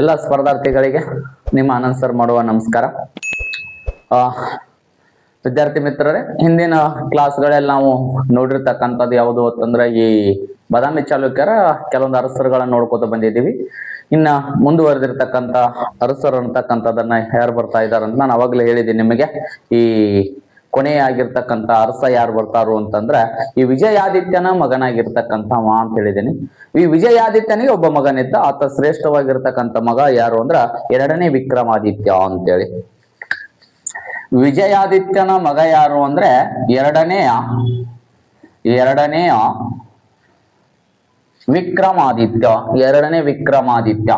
ಎಲ್ಲ ಸ್ಪರ್ಧಾರ್ಥಿಗಳಿಗೆ ನಿಮ್ಮ ಆನಂದ್ ಸರ್ ಮಾಡುವ ನಮಸ್ಕಾರ. ವಿದ್ಯಾರ್ಥಿ ಮಿತ್ರರೇ, ಹಿಂದಿನ ಕ್ಲಾಸ್ಗಳಲ್ಲಿ ನಾವು ನೋಡಿರ್ತಕ್ಕಂಥದ್ದು ಯಾವುದು ಅಂತಂದ್ರೆ ಈ ಬಾದಾಮಿ ಚಾಲುಕ್ಯರ ಕೆಲವೊಂದು ಅರಸರುಗಳನ್ನ ನೋಡ್ಕೋತ ಬಂದಿದ್ದೀವಿ. ಇನ್ನ ಮುಂದುವರೆದಿರ್ತಕ್ಕಂಥ ಅರಸರು ಅಂತಕ್ಕಂಥದ್ದನ್ನ ಯಾರು ಬರ್ತಾ ಅಂತ ನಾನು ಅವಾಗಲೇ ಹೇಳಿದ್ದೀನಿ ನಿಮಗೆ. ಈ ಕೊನೆಯಾಗಿರ್ತಕ್ಕಂಥ ಅರಸ ಯಾರು ಬರ್ತಾರು ಅಂತಂದ್ರೆ ಈ ವಿಜಯಾದಿತ್ಯನ ಮಗನಾಗಿರ್ತಕ್ಕಂಥ ಮಾ ಅಂತ ಹೇಳಿದ್ದೀನಿ. ಈ ವಿಜಯಾದಿತ್ಯನಿಗೆ ಒಬ್ಬ ಮಗನಿದ್ದ, ಆತ ಶ್ರೇಷ್ಠವಾಗಿರ್ತಕ್ಕಂಥ ಮಗ ಯಾರು ಅಂದ್ರ ಎರಡನೇ ವಿಕ್ರಮಾದಿತ್ಯ ಅಂತೇಳಿ. ವಿಜಯಾದಿತ್ಯನ ಮಗ ಯಾರು ಅಂದ್ರೆ ಎರಡನೆಯ ಎರಡನೆಯ ವಿಕ್ರಮಾದಿತ್ಯ, ಎರಡನೇ ವಿಕ್ರಮಾದಿತ್ಯ.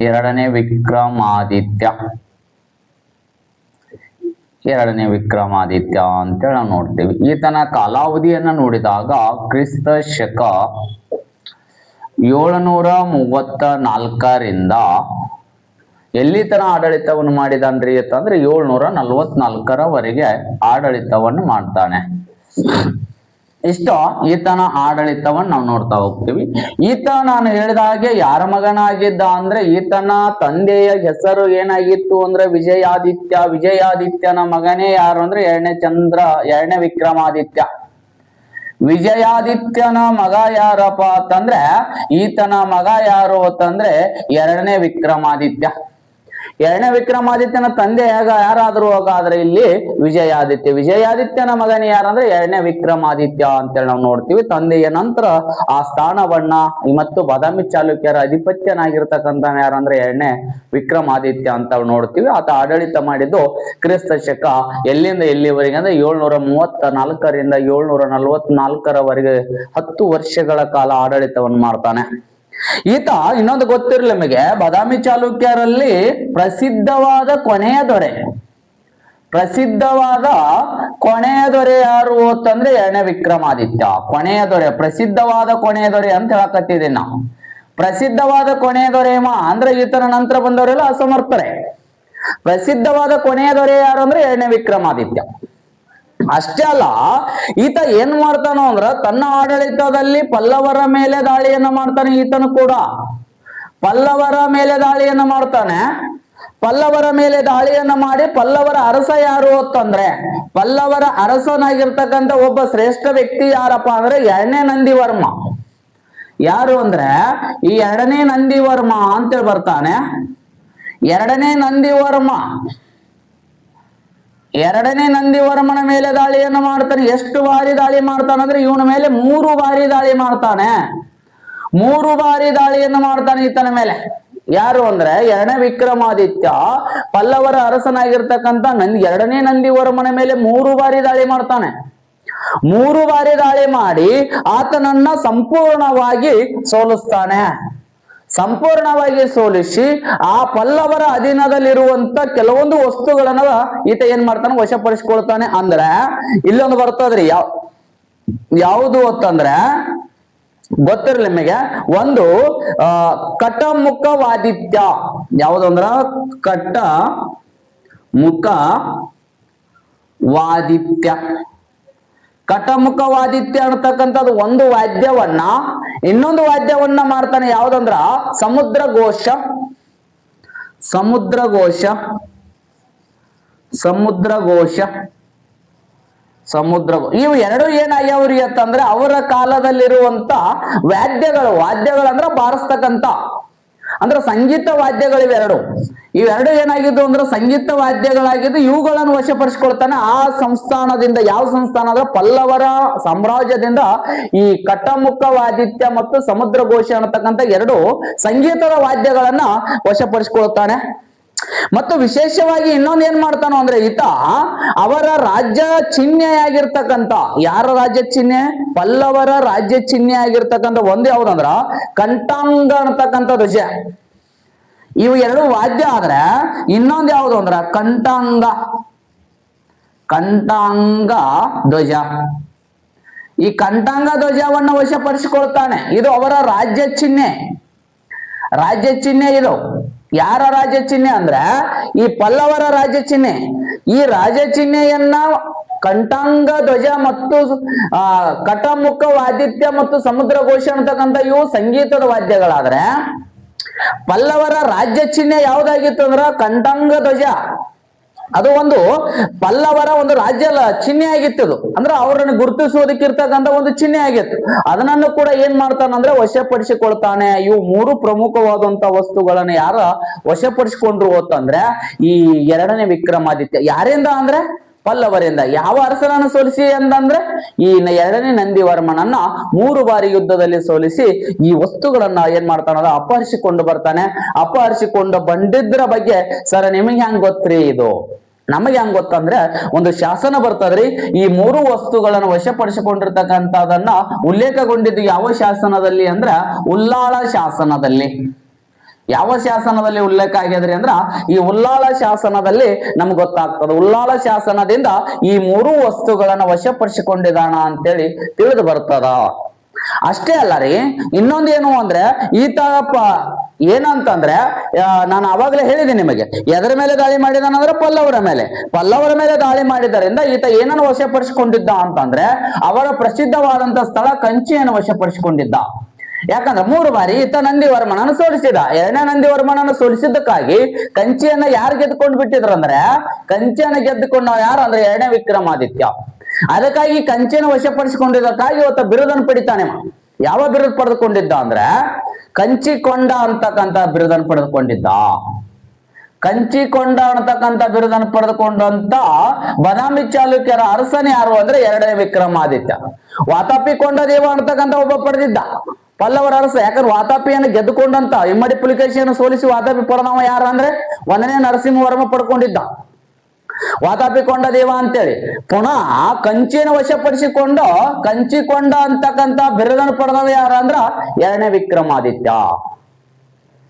ಎರಡನೇ ವಿಕ್ರಮಾದಿತ್ಯ. ಎರಡನೇ ವಿಕ್ರಮಾದಿತ್ಯ ಅಂತೇಳಿ ನಾವು ನೋಡ್ತೀವಿ. ಈತನ ಕಾಲಾವಧಿಯನ್ನ ನೋಡಿದಾಗ ಕ್ರಿಸ್ತ ಶಕ ಏಳುನೂರ ಮೂವತ್ತ ನಾಲ್ಕರಿಂದ ಎಲ್ಲಿ ತನ ಆಡಳಿತವನ್ನು ಮಾಡಿದಾನ್ರಿ ಅಂತಂದ್ರೆ ಏಳ್ನೂರ ನಲ್ವತ್ನಾಲ್ಕರವರೆಗೆ ಆಡಳಿತವನ್ನು ಮಾಡ್ತಾನೆ. ಇಷ್ಟು ಈತನ ಆಡಳಿತವನ್ನು ನಾವು ನೋಡ್ತಾ ಹೋಗ್ತೀವಿ. ಈತ ನಾನು ಹೇಳಿದ ಹಾಗೆ ಯಾರ ಮಗನಾಗಿದ್ದ ಅಂದ್ರೆ ಈತನ ತಂದೆಯ ಹೆಸರು ಏನಾಗಿತ್ತು ಅಂದ್ರೆ ವಿಜಯಾದಿತ್ಯ, ವಿಜಯಾದಿತ್ಯನ ಮಗನೇ ಯಾರು ಅಂದ್ರೆ ಎರಡನೇ ಚಂದ್ರ, ಎರಡನೇ ವಿಕ್ರಮಾದಿತ್ಯ. ವಿಜಯಾದಿತ್ಯನ ಮಗ ಯಾರಪ್ಪ ಅಂತಂದ್ರೆ ಈತನ ಮಗ ಯಾರು ಅಂತಂದ್ರೆ ಎರಡನೇ ವಿಕ್ರಮಾದಿತ್ಯ. ಎರಡನೇ ವಿಕ್ರಮಾದಿತ್ಯನ ತಂದೆ ಯಾಗ ಯಾರಾದರೂ ಹಾಗಾದ್ರೆ ಇಲ್ಲಿ ವಿಜಯಾದಿತ್ಯ. ವಿಜಯಾದಿತ್ಯನ ಮಗನೇ ಯಾರಂದ್ರೆ ಎರಡನೇ ವಿಕ್ರಮಾದಿತ್ಯ ಅಂತೇಳಿ ನಾವು ನೋಡ್ತೀವಿ. ತಂದೆಯ ನಂತರ ಆ ಸ್ಥಾನವನ್ನ ಮತ್ತು ಬಾದಾಮಿ ಚಾಲುಕ್ಯರ ಅಧಿಪತ್ಯನಾಗಿರ್ತಕ್ಕಂಥ ಯಾರಂದ್ರೆ ಎರಡನೇ ವಿಕ್ರಮಾದಿತ್ಯ ಅಂತ ನೋಡ್ತೀವಿ. ಆತ ಆಡಳಿತ ಮಾಡಿದ್ದು ಕ್ರಿಸ್ತ ಶಕ ಎಲ್ಲಿಂದ ಎಲ್ಲಿವರೆಗೆ ಅಂದ್ರೆ ಏಳ್ನೂರ ಮೂವತ್ತ ನಾಲ್ಕರಿಂದ ಏಳ್ನೂರ ನಲವತ್ನಾಲ್ಕರವರೆಗೆ ಹತ್ತು ವರ್ಷಗಳ ಕಾಲ ಆಡಳಿತವನ್ನು ಮಾಡ್ತಾನೆ. ಈತ, ಇನ್ನೊಂದು ಗೊತ್ತಿರಲಿ ನಿಮಗೆ, ಬಾದಾಮಿ ಚಾಲುಕ್ಯರಲ್ಲಿ ಪ್ರಸಿದ್ಧವಾದ ಕೊನೆಯ ದೊರೆ. ಪ್ರಸಿದ್ಧವಾದ ಕೊನೆಯ ದೊರೆ ಯಾರು ಅಂತಂದ್ರೆ ಎರಡನೇ ವಿಕ್ರಮಾದಿತ್ಯ. ಕೊನೆಯ ದೊರೆ, ಪ್ರಸಿದ್ಧವಾದ ಕೊನೆಯ ದೊರೆ ಅಂತ ಹೇಳಕತ್ತಿದ್ದೀನಿ ನಾವು ಪ್ರಸಿದ್ಧವಾದ ಕೊನೆಯ ದೊರೆ ಮಾ, ಅಂದ್ರೆ ಈತನ ನಂತರ ಬಂದವರೆಲ್ಲ ಅಸಮರ್ಥರೇ. ಪ್ರಸಿದ್ಧವಾದ ಕೊನೆಯ ದೊರೆ ಯಾರು ಅಂದ್ರೆ ಎರಡನೇ ವಿಕ್ರಮಾದಿತ್ಯ. ಅಷ್ಟೇ ಅಲ್ಲ, ಈತ ಏನ್ ಮಾಡ್ತಾನೋ ಅಂದ್ರ ತನ್ನ ಆಡಳಿತದಲ್ಲಿ ಪಲ್ಲವರ ಮೇಲೆ ದಾಳಿಯನ್ನ ಮಾಡ್ತಾನೆ ಈತನು ಕೂಡ. ಪಲ್ಲವರ ಮೇಲೆ ದಾಳಿಯನ್ನ ಮಾಡ್ತಾನೆ. ಪಲ್ಲವರ ಮೇಲೆ ದಾಳಿಯನ್ನ ಮಾಡಿ ಪಲ್ಲವರ ಅರಸ ಯಾರು ಅಂತಂದ್ರೆ, ಪಲ್ಲವರ ಅರಸನಾಗಿರ್ತಕ್ಕಂಥ ಒಬ್ಬ ಶ್ರೇಷ್ಠ ವ್ಯಕ್ತಿ ಯಾರಪ್ಪ ಅಂದ್ರೆ ಎರಡನೇ ನಂದಿವರ್ಮ. ಯಾರು ಅಂದ್ರೆ, ಈ ಎರಡನೇ ನಂದಿವರ್ಮ ಅಂತೇಳಿ ಬರ್ತಾನೆ. ಎರಡನೇ ನಂದಿವರ್ಮ. ಎರಡನೇ ನಂದಿವರ್ಮನ ಮೇಲೆ ದಾಳಿಯನ್ನು ಮಾಡ್ತಾನೆ. ಎಷ್ಟು ಬಾರಿ ದಾಳಿ ಮಾಡ್ತಾನೆ ಅಂದ್ರೆ ಇವನ ಮೇಲೆ ಮೂರು ಬಾರಿ ದಾಳಿ ಮಾಡ್ತಾನೆ. ಮೂರು ಬಾರಿ ದಾಳಿಯನ್ನು ಮಾಡ್ತಾನೆ ಈತನ ಮೇಲೆ. ಯಾರು ಅಂದ್ರೆ ಎರಡನೇ ವಿಕ್ರಮಾದಿತ್ಯ, ಪಲ್ಲವರ ಅರಸನಾಗಿರ್ತಕ್ಕಂತ ನಂದಿ ಎರಡನೇ ನಂದಿವರ್ಮನ ಮೇಲೆ ಮೂರು ಬಾರಿ ದಾಳಿ ಮಾಡ್ತಾನೆ. ಮೂರು ಬಾರಿ ದಾಳಿ ಮಾಡಿ ಆತನನ್ನ ಸಂಪೂರ್ಣವಾಗಿ ಸೋಲಿಸ್ತಾನೆ. ಸಂಪೂರ್ಣವಾಗಿ ಸೋಲಿಸಿ ಆ ಪಲ್ಲವರ ಅಧೀನದಲ್ಲಿರುವಂತ ಕೆಲವೊಂದು ವಸ್ತುಗಳನ್ನ ಈತ ಏನ್ ಮಾಡ್ತಾನೆ, ವಶಪಡಿಸ್ಕೊಳ್ತಾನೆ ಅಂದ್ರೆ, ಇಲ್ಲೊಂದು ಬರ್ತದ್ರಿ, ಯಾವ, ಯಾವುದು ಅಂತಂದ್ರೆ, ಗೊತ್ತಿರಲಿ ನಿಮಗೆ, ಒಂದು, ಆ, ಕಟಮುಖವಾದಿತ್ಯ, ಯಾವುದಂದ್ರ ಕಟ್ಟ ಮುಖ ವಾದಿತ್ಯ ಕಟಮುಖವಾದಿತ್ಯ ಅನ್ನತಕ್ಕಂಥದ್ದು ಒಂದು ವಾದ್ಯವನ್ನ ಇನ್ನೊಂದು ವಾದ್ಯವನ್ನ ಮಾಡ್ತಾನೆ ಯಾವ್ದಂದ್ರ? ಸಮುದ್ರ ಘೋಷ. ಸಮುದ್ರ ಘೋಷ. ಸಮುದ್ರ ಘೋಷ. ಸಮುದ್ರ ಇವು ಎರಡು ಏನಾಗ್ಯಾವ್ರಿ ಅಂತಂದ್ರೆ ಅವರ ಕಾಲದಲ್ಲಿರುವಂತ ವಾದ್ಯಗಳು. ವಾದ್ಯಗಳಂದ್ರ ಬಾರಿಸ್ತಕ್ಕಂತ ಅಂದ್ರೆ ಸಂಗೀತ ವಾದ್ಯಗಳು ಇವೆರಡು ಇವೆರಡು ಏನಾಗಿದ್ದು ಅಂದ್ರೆ ಸಂಗೀತ ವಾದ್ಯಗಳಾಗಿದ್ದು ಇವುಗಳನ್ನು ವಶಪಡಿಸ್ಕೊಳ್ತಾನೆ ಆ ಸಂಸ್ಥಾನದಿಂದ ಯಾವ ಸಂಸ್ಥಾನ ಅಂದ್ರೆ ಪಲ್ಲವರ ಸಾಮ್ರಾಜ್ಯದಿಂದ ಈ ಕಟ್ಟಮುಖ ವಾದಿತ್ಯ ಮತ್ತು ಸಮುದ್ರ ಘೋಷ ಅನ್ನತಕ್ಕಂಥ ಎರಡು ಸಂಗೀತದ ವಾದ್ಯಗಳನ್ನ ವಶಪಡಿಸ್ಕೊಳ್ತಾನೆ. ಮತ್ತು ವಿಶೇಷವಾಗಿ ಇನ್ನೊಂದು ಏನ್ ಮಾಡ್ತಾನೋ ಅಂದ್ರೆ ಈತ ಅವರ ರಾಜ್ಯ ಚಿಹ್ನೆಯಾಗಿರ್ತಕ್ಕಂಥ ಯಾರ ರಾಜ್ಯ ಚಿಹ್ನೆ? ಪಲ್ಲವರ ರಾಜ್ಯ ಚಿಹ್ನೆ ಆಗಿರ್ತಕ್ಕಂಥ ಒಂದೇ ಯಾವ್ದಂದ್ರ? ಕಂಠಾಂಗ ಅಂತಕ್ಕಂಥ ಧ್ವಜ. ಇವು ಎರಡು ವಾದ್ಯ ಆದ್ರೆ ಇನ್ನೊಂದು ಯಾವುದು ಅಂದ್ರ? ಕಂಠಾಂಗ. ಕಂಠಾಂಗ ಧ್ವಜ. ಈ ಕಂಠಾಂಗ ಧ್ವಜವನ್ನು ವಶಪಡಿಸಿಕೊಳ್ತಾನೆ. ಇದು ಅವರ ರಾಜ್ಯ ಚಿಹ್ನೆ. ರಾಜ್ಯ ಚಿಹ್ನೆ ಇದು. ಯಾರ ರಾಜ ಚಿಹ್ನೆ ಅಂದ್ರೆ ಈ ಪಲ್ಲವರ ರಾಜ ಚಿಹ್ನೆ. ಈ ರಾಜ ಚಿಹ್ನೆಯನ್ನ ಕಂಠಾಂಗ ಧ್ವಜ ಮತ್ತು, ಆ, ಕಟಮುಖ ವಾದಿತ್ಯ ಮತ್ತು ಸಮುದ್ರ ಘೋಷ ಅಂತಕ್ಕಂಥ ಇವು ಸಂಗೀತದ ವಾದ್ಯಗಳಾದ್ರೆ, ಪಲ್ಲವರ ರಾಜ್ಯ ಚಿಹ್ನೆ ಯಾವ್ದಾಗಿತ್ತು ಅಂದ್ರ ಕಂಠಾಂಗ ಧ್ವಜ. ಅದು ಒಂದು ಪಲ್ಲವರ ಒಂದು ರಾಜ್ಯ ಚಿಹ್ನೆ ಆಗಿತ್ತು ಅದು. ಅಂದ್ರೆ ಅವರನ್ನು ಗುರುತಿಸುವುದಕ್ಕಿರ್ತಕ್ಕಂಥ ಒಂದು ಚಿಹ್ನೆ ಆಗಿತ್ತು. ಅದನ್ನು ಕೂಡ ಏನ್ ಮಾಡ್ತಾನಂದ್ರೆ ವಶಪಡಿಸಿಕೊಳ್ತಾನೆ. ಇವು ಮೂರು ಪ್ರಮುಖವಾದಂತ ವಸ್ತುಗಳನ್ನ ಯಾರ ವಶಪಡಿಸಿಕೊಂಡ್ರು ಅಂತಂದ್ರೆ ಈ ಎರಡನೇ ವಿಕ್ರಮಾದಿತ್ಯ. ಯಾರಿಂದ ಅಂದ್ರೆ ಪಲ್ಲವರಿಂದ ಯಾವ ಅರಸನನ್ನು ಸೋಲಿಸಿ ಅಂತಂದ್ರೆ ಈ ಎರಡನೇ ನಂದಿವರ್ಮನನ್ನ ಮೂರು ಬಾರಿ ಯುದ್ಧದಲ್ಲಿ ಸೋಲಿಸಿ ಈ ವಸ್ತುಗಳನ್ನ ಏನ್ ಅಪಹರಿಸಿ ಅಪಹರಿಸಿಕೊಂಡು ಬರ್ತಾನೆ. ಅಪಹರಿಸಿಕೊಂಡು ಬಂದಿದ್ರ ಬಗ್ಗೆ ಸರ್ ನಿಮಗೆ ಹೆಂಗ್ ಗೊತ್ತ್ರಿ ಇದು? ನಮಗೆ ಹೆಂಗ್ ಗೊತ್ತಂದ್ರೆ ಒಂದು ಶಾಸನ ಬರ್ತದ್ರಿ, ಈ ಮೂರು ವಸ್ತುಗಳನ್ನು ವಶಪಡಿಸಿಕೊಂಡಿರ್ತಕ್ಕಂಥದನ್ನ ಉಲ್ಲೇಖಗೊಂಡಿದ್ದು ಯಾವ ಶಾಸನದಲ್ಲಿ ಅಂದ್ರೆ ಉಲ್ಲಾಳ ಶಾಸನದಲ್ಲಿ. ಯಾವ ಶಾಸನದಲ್ಲಿ ಉಲ್ಲೇಖ ಆಗ್ಯದ್ರಿ ಅಂದ್ರ ಈ ಉಲ್ಲಾಳ ಶಾಸನದಲ್ಲಿ ನಮ್ಗೆ ಗೊತ್ತಾಗ್ತದೆ. ಉಲ್ಲಾಳ ಶಾಸನದಿಂದ ಈ ಮೂರು ವಸ್ತುಗಳನ್ನ ವಶಪಡಿಸಿಕೊಂಡಿದಾನ ಅಂತೇಳಿ ತಿಳಿದು ಬರ್ತದ. ಅಷ್ಟೇ ಅಲ್ಲ ರೀ, ಇನ್ನೊಂದೇನು ಅಂದ್ರೆ ಈತ ಏನಂತಂದ್ರೆ ನಾನು ಅವಾಗಲೇ ಹೇಳಿದೆ ನಿಮಗೆ, ಎದರ ಮೇಲೆ ದಾಳಿ ಮಾಡಿದಾನಂದ್ರೆ ಪಲ್ಲವರ ಮೇಲೆ. ಪಲ್ಲವರ ಮೇಲೆ ದಾಳಿ ಮಾಡಿದ್ದರಿಂದ ಈತ ಏನನ್ನು ವಶಪಡಿಸಿಕೊಂಡಿದ್ದ ಅಂತಂದ್ರೆ, ಅವರ ಪ್ರಸಿದ್ಧವಾದಂತ ಸ್ಥಳ ಕಂಚಿಯನ್ನು ವಶಪಡಿಸಿಕೊಂಡಿದ್ದ. ಯಾಕಂದ್ರೆ ಮೂರು ಬಾರಿ ಈತ ನಂದಿವರ್ಮನನ್ನು ಸೋಲಿಸಿದ. ಎರಡನೇ ನಂದಿವರ್ಮನನ್ನು ಸೋಲಿಸಿದ್ದಕ್ಕಾಗಿ ಕಂಚಿಯನ್ನ ಯಾರು ಗೆದ್ದುಕೊಂಡು ಬಿಟ್ಟಿದ್ರಂದ್ರೆ ಕಂಚಿಯನ್ನ ಗೆದ್ದುಕೊಂಡ ಯಾರು ಅಂದ್ರೆ ಎರಡನೇ ವಿಕ್ರಮಾದಿತ್ಯ. ಅದಕ್ಕಾಗಿ ಕಂಚಿನ ವಶಪಡಿಸಿಕೊಂಡಿದ್ದಕ್ಕಾಗಿ ಇವತ್ತ ಬಿರುದನ್ನು ಪಡಿತಾನೆ ಯಾವ ಬಿರುದು ಪಡೆದುಕೊಂಡಿದ್ದ ಅಂದ್ರೆ ಕಂಚಿಕೊಂಡ ಅಂತಕ್ಕಂತ ಬಿರುದನ್ನು ಪಡೆದುಕೊಂಡಿದ್ದ. ಕಂಚಿಕೊಂಡ ಅಂತಕ್ಕಂತ ಬಿರುದನ್ನು ಪಡೆದುಕೊಂಡಂತ ಬದಾಮಿ ಚಾಲುಕ್ಯರ ಅರಸನೇ ಯಾರು ಅಂದ್ರೆ ಎರಡನೇ ವಿಕ್ರಮಾದಿತ್ಯ. ವಾತಾಪಿಕೊಂಡ ದೇವ ಅಂತಕ್ಕಂಥ ಒಬ್ಬ ಪಡೆದಿದ್ದ. ಪಲ್ಲವರ ಅರಸ ಯಾಕಂದ್ರೆ ವಾತಾಪಿಯನ್ನು ಗೆದ್ದುಕೊಂಡಂತ ಇಮ್ಮಡಿ ಪುಲಿಕೇಶಿಯನ್ನು ಸೋಲಿಸಿ ವಾತಾಪಿ ಪಡೆದವ ಯಾರು ಅಂದ್ರೆ ಒಂದನೇ ನರಸಿಂಹವರ್ಮ ಪಡ್ಕೊಂಡಿದ್ದ. ವಾತಾಪಿಕೊಂಡ ದೇವ ಅಂತೇಳಿ. ಪುನಃ ಕಂಚಿನ ವಶಪಡಿಸಿಕೊಂಡು ಕಂಚಿಕೊಂಡ ಅಂತಕ್ಕಂತ ಬಿರುದನ್ನು ಪಡೆದವ ಯಾರ ಅಂದ್ರ ಎರಡನೇ ವಿಕ್ರಮಾದಿತ್ಯ.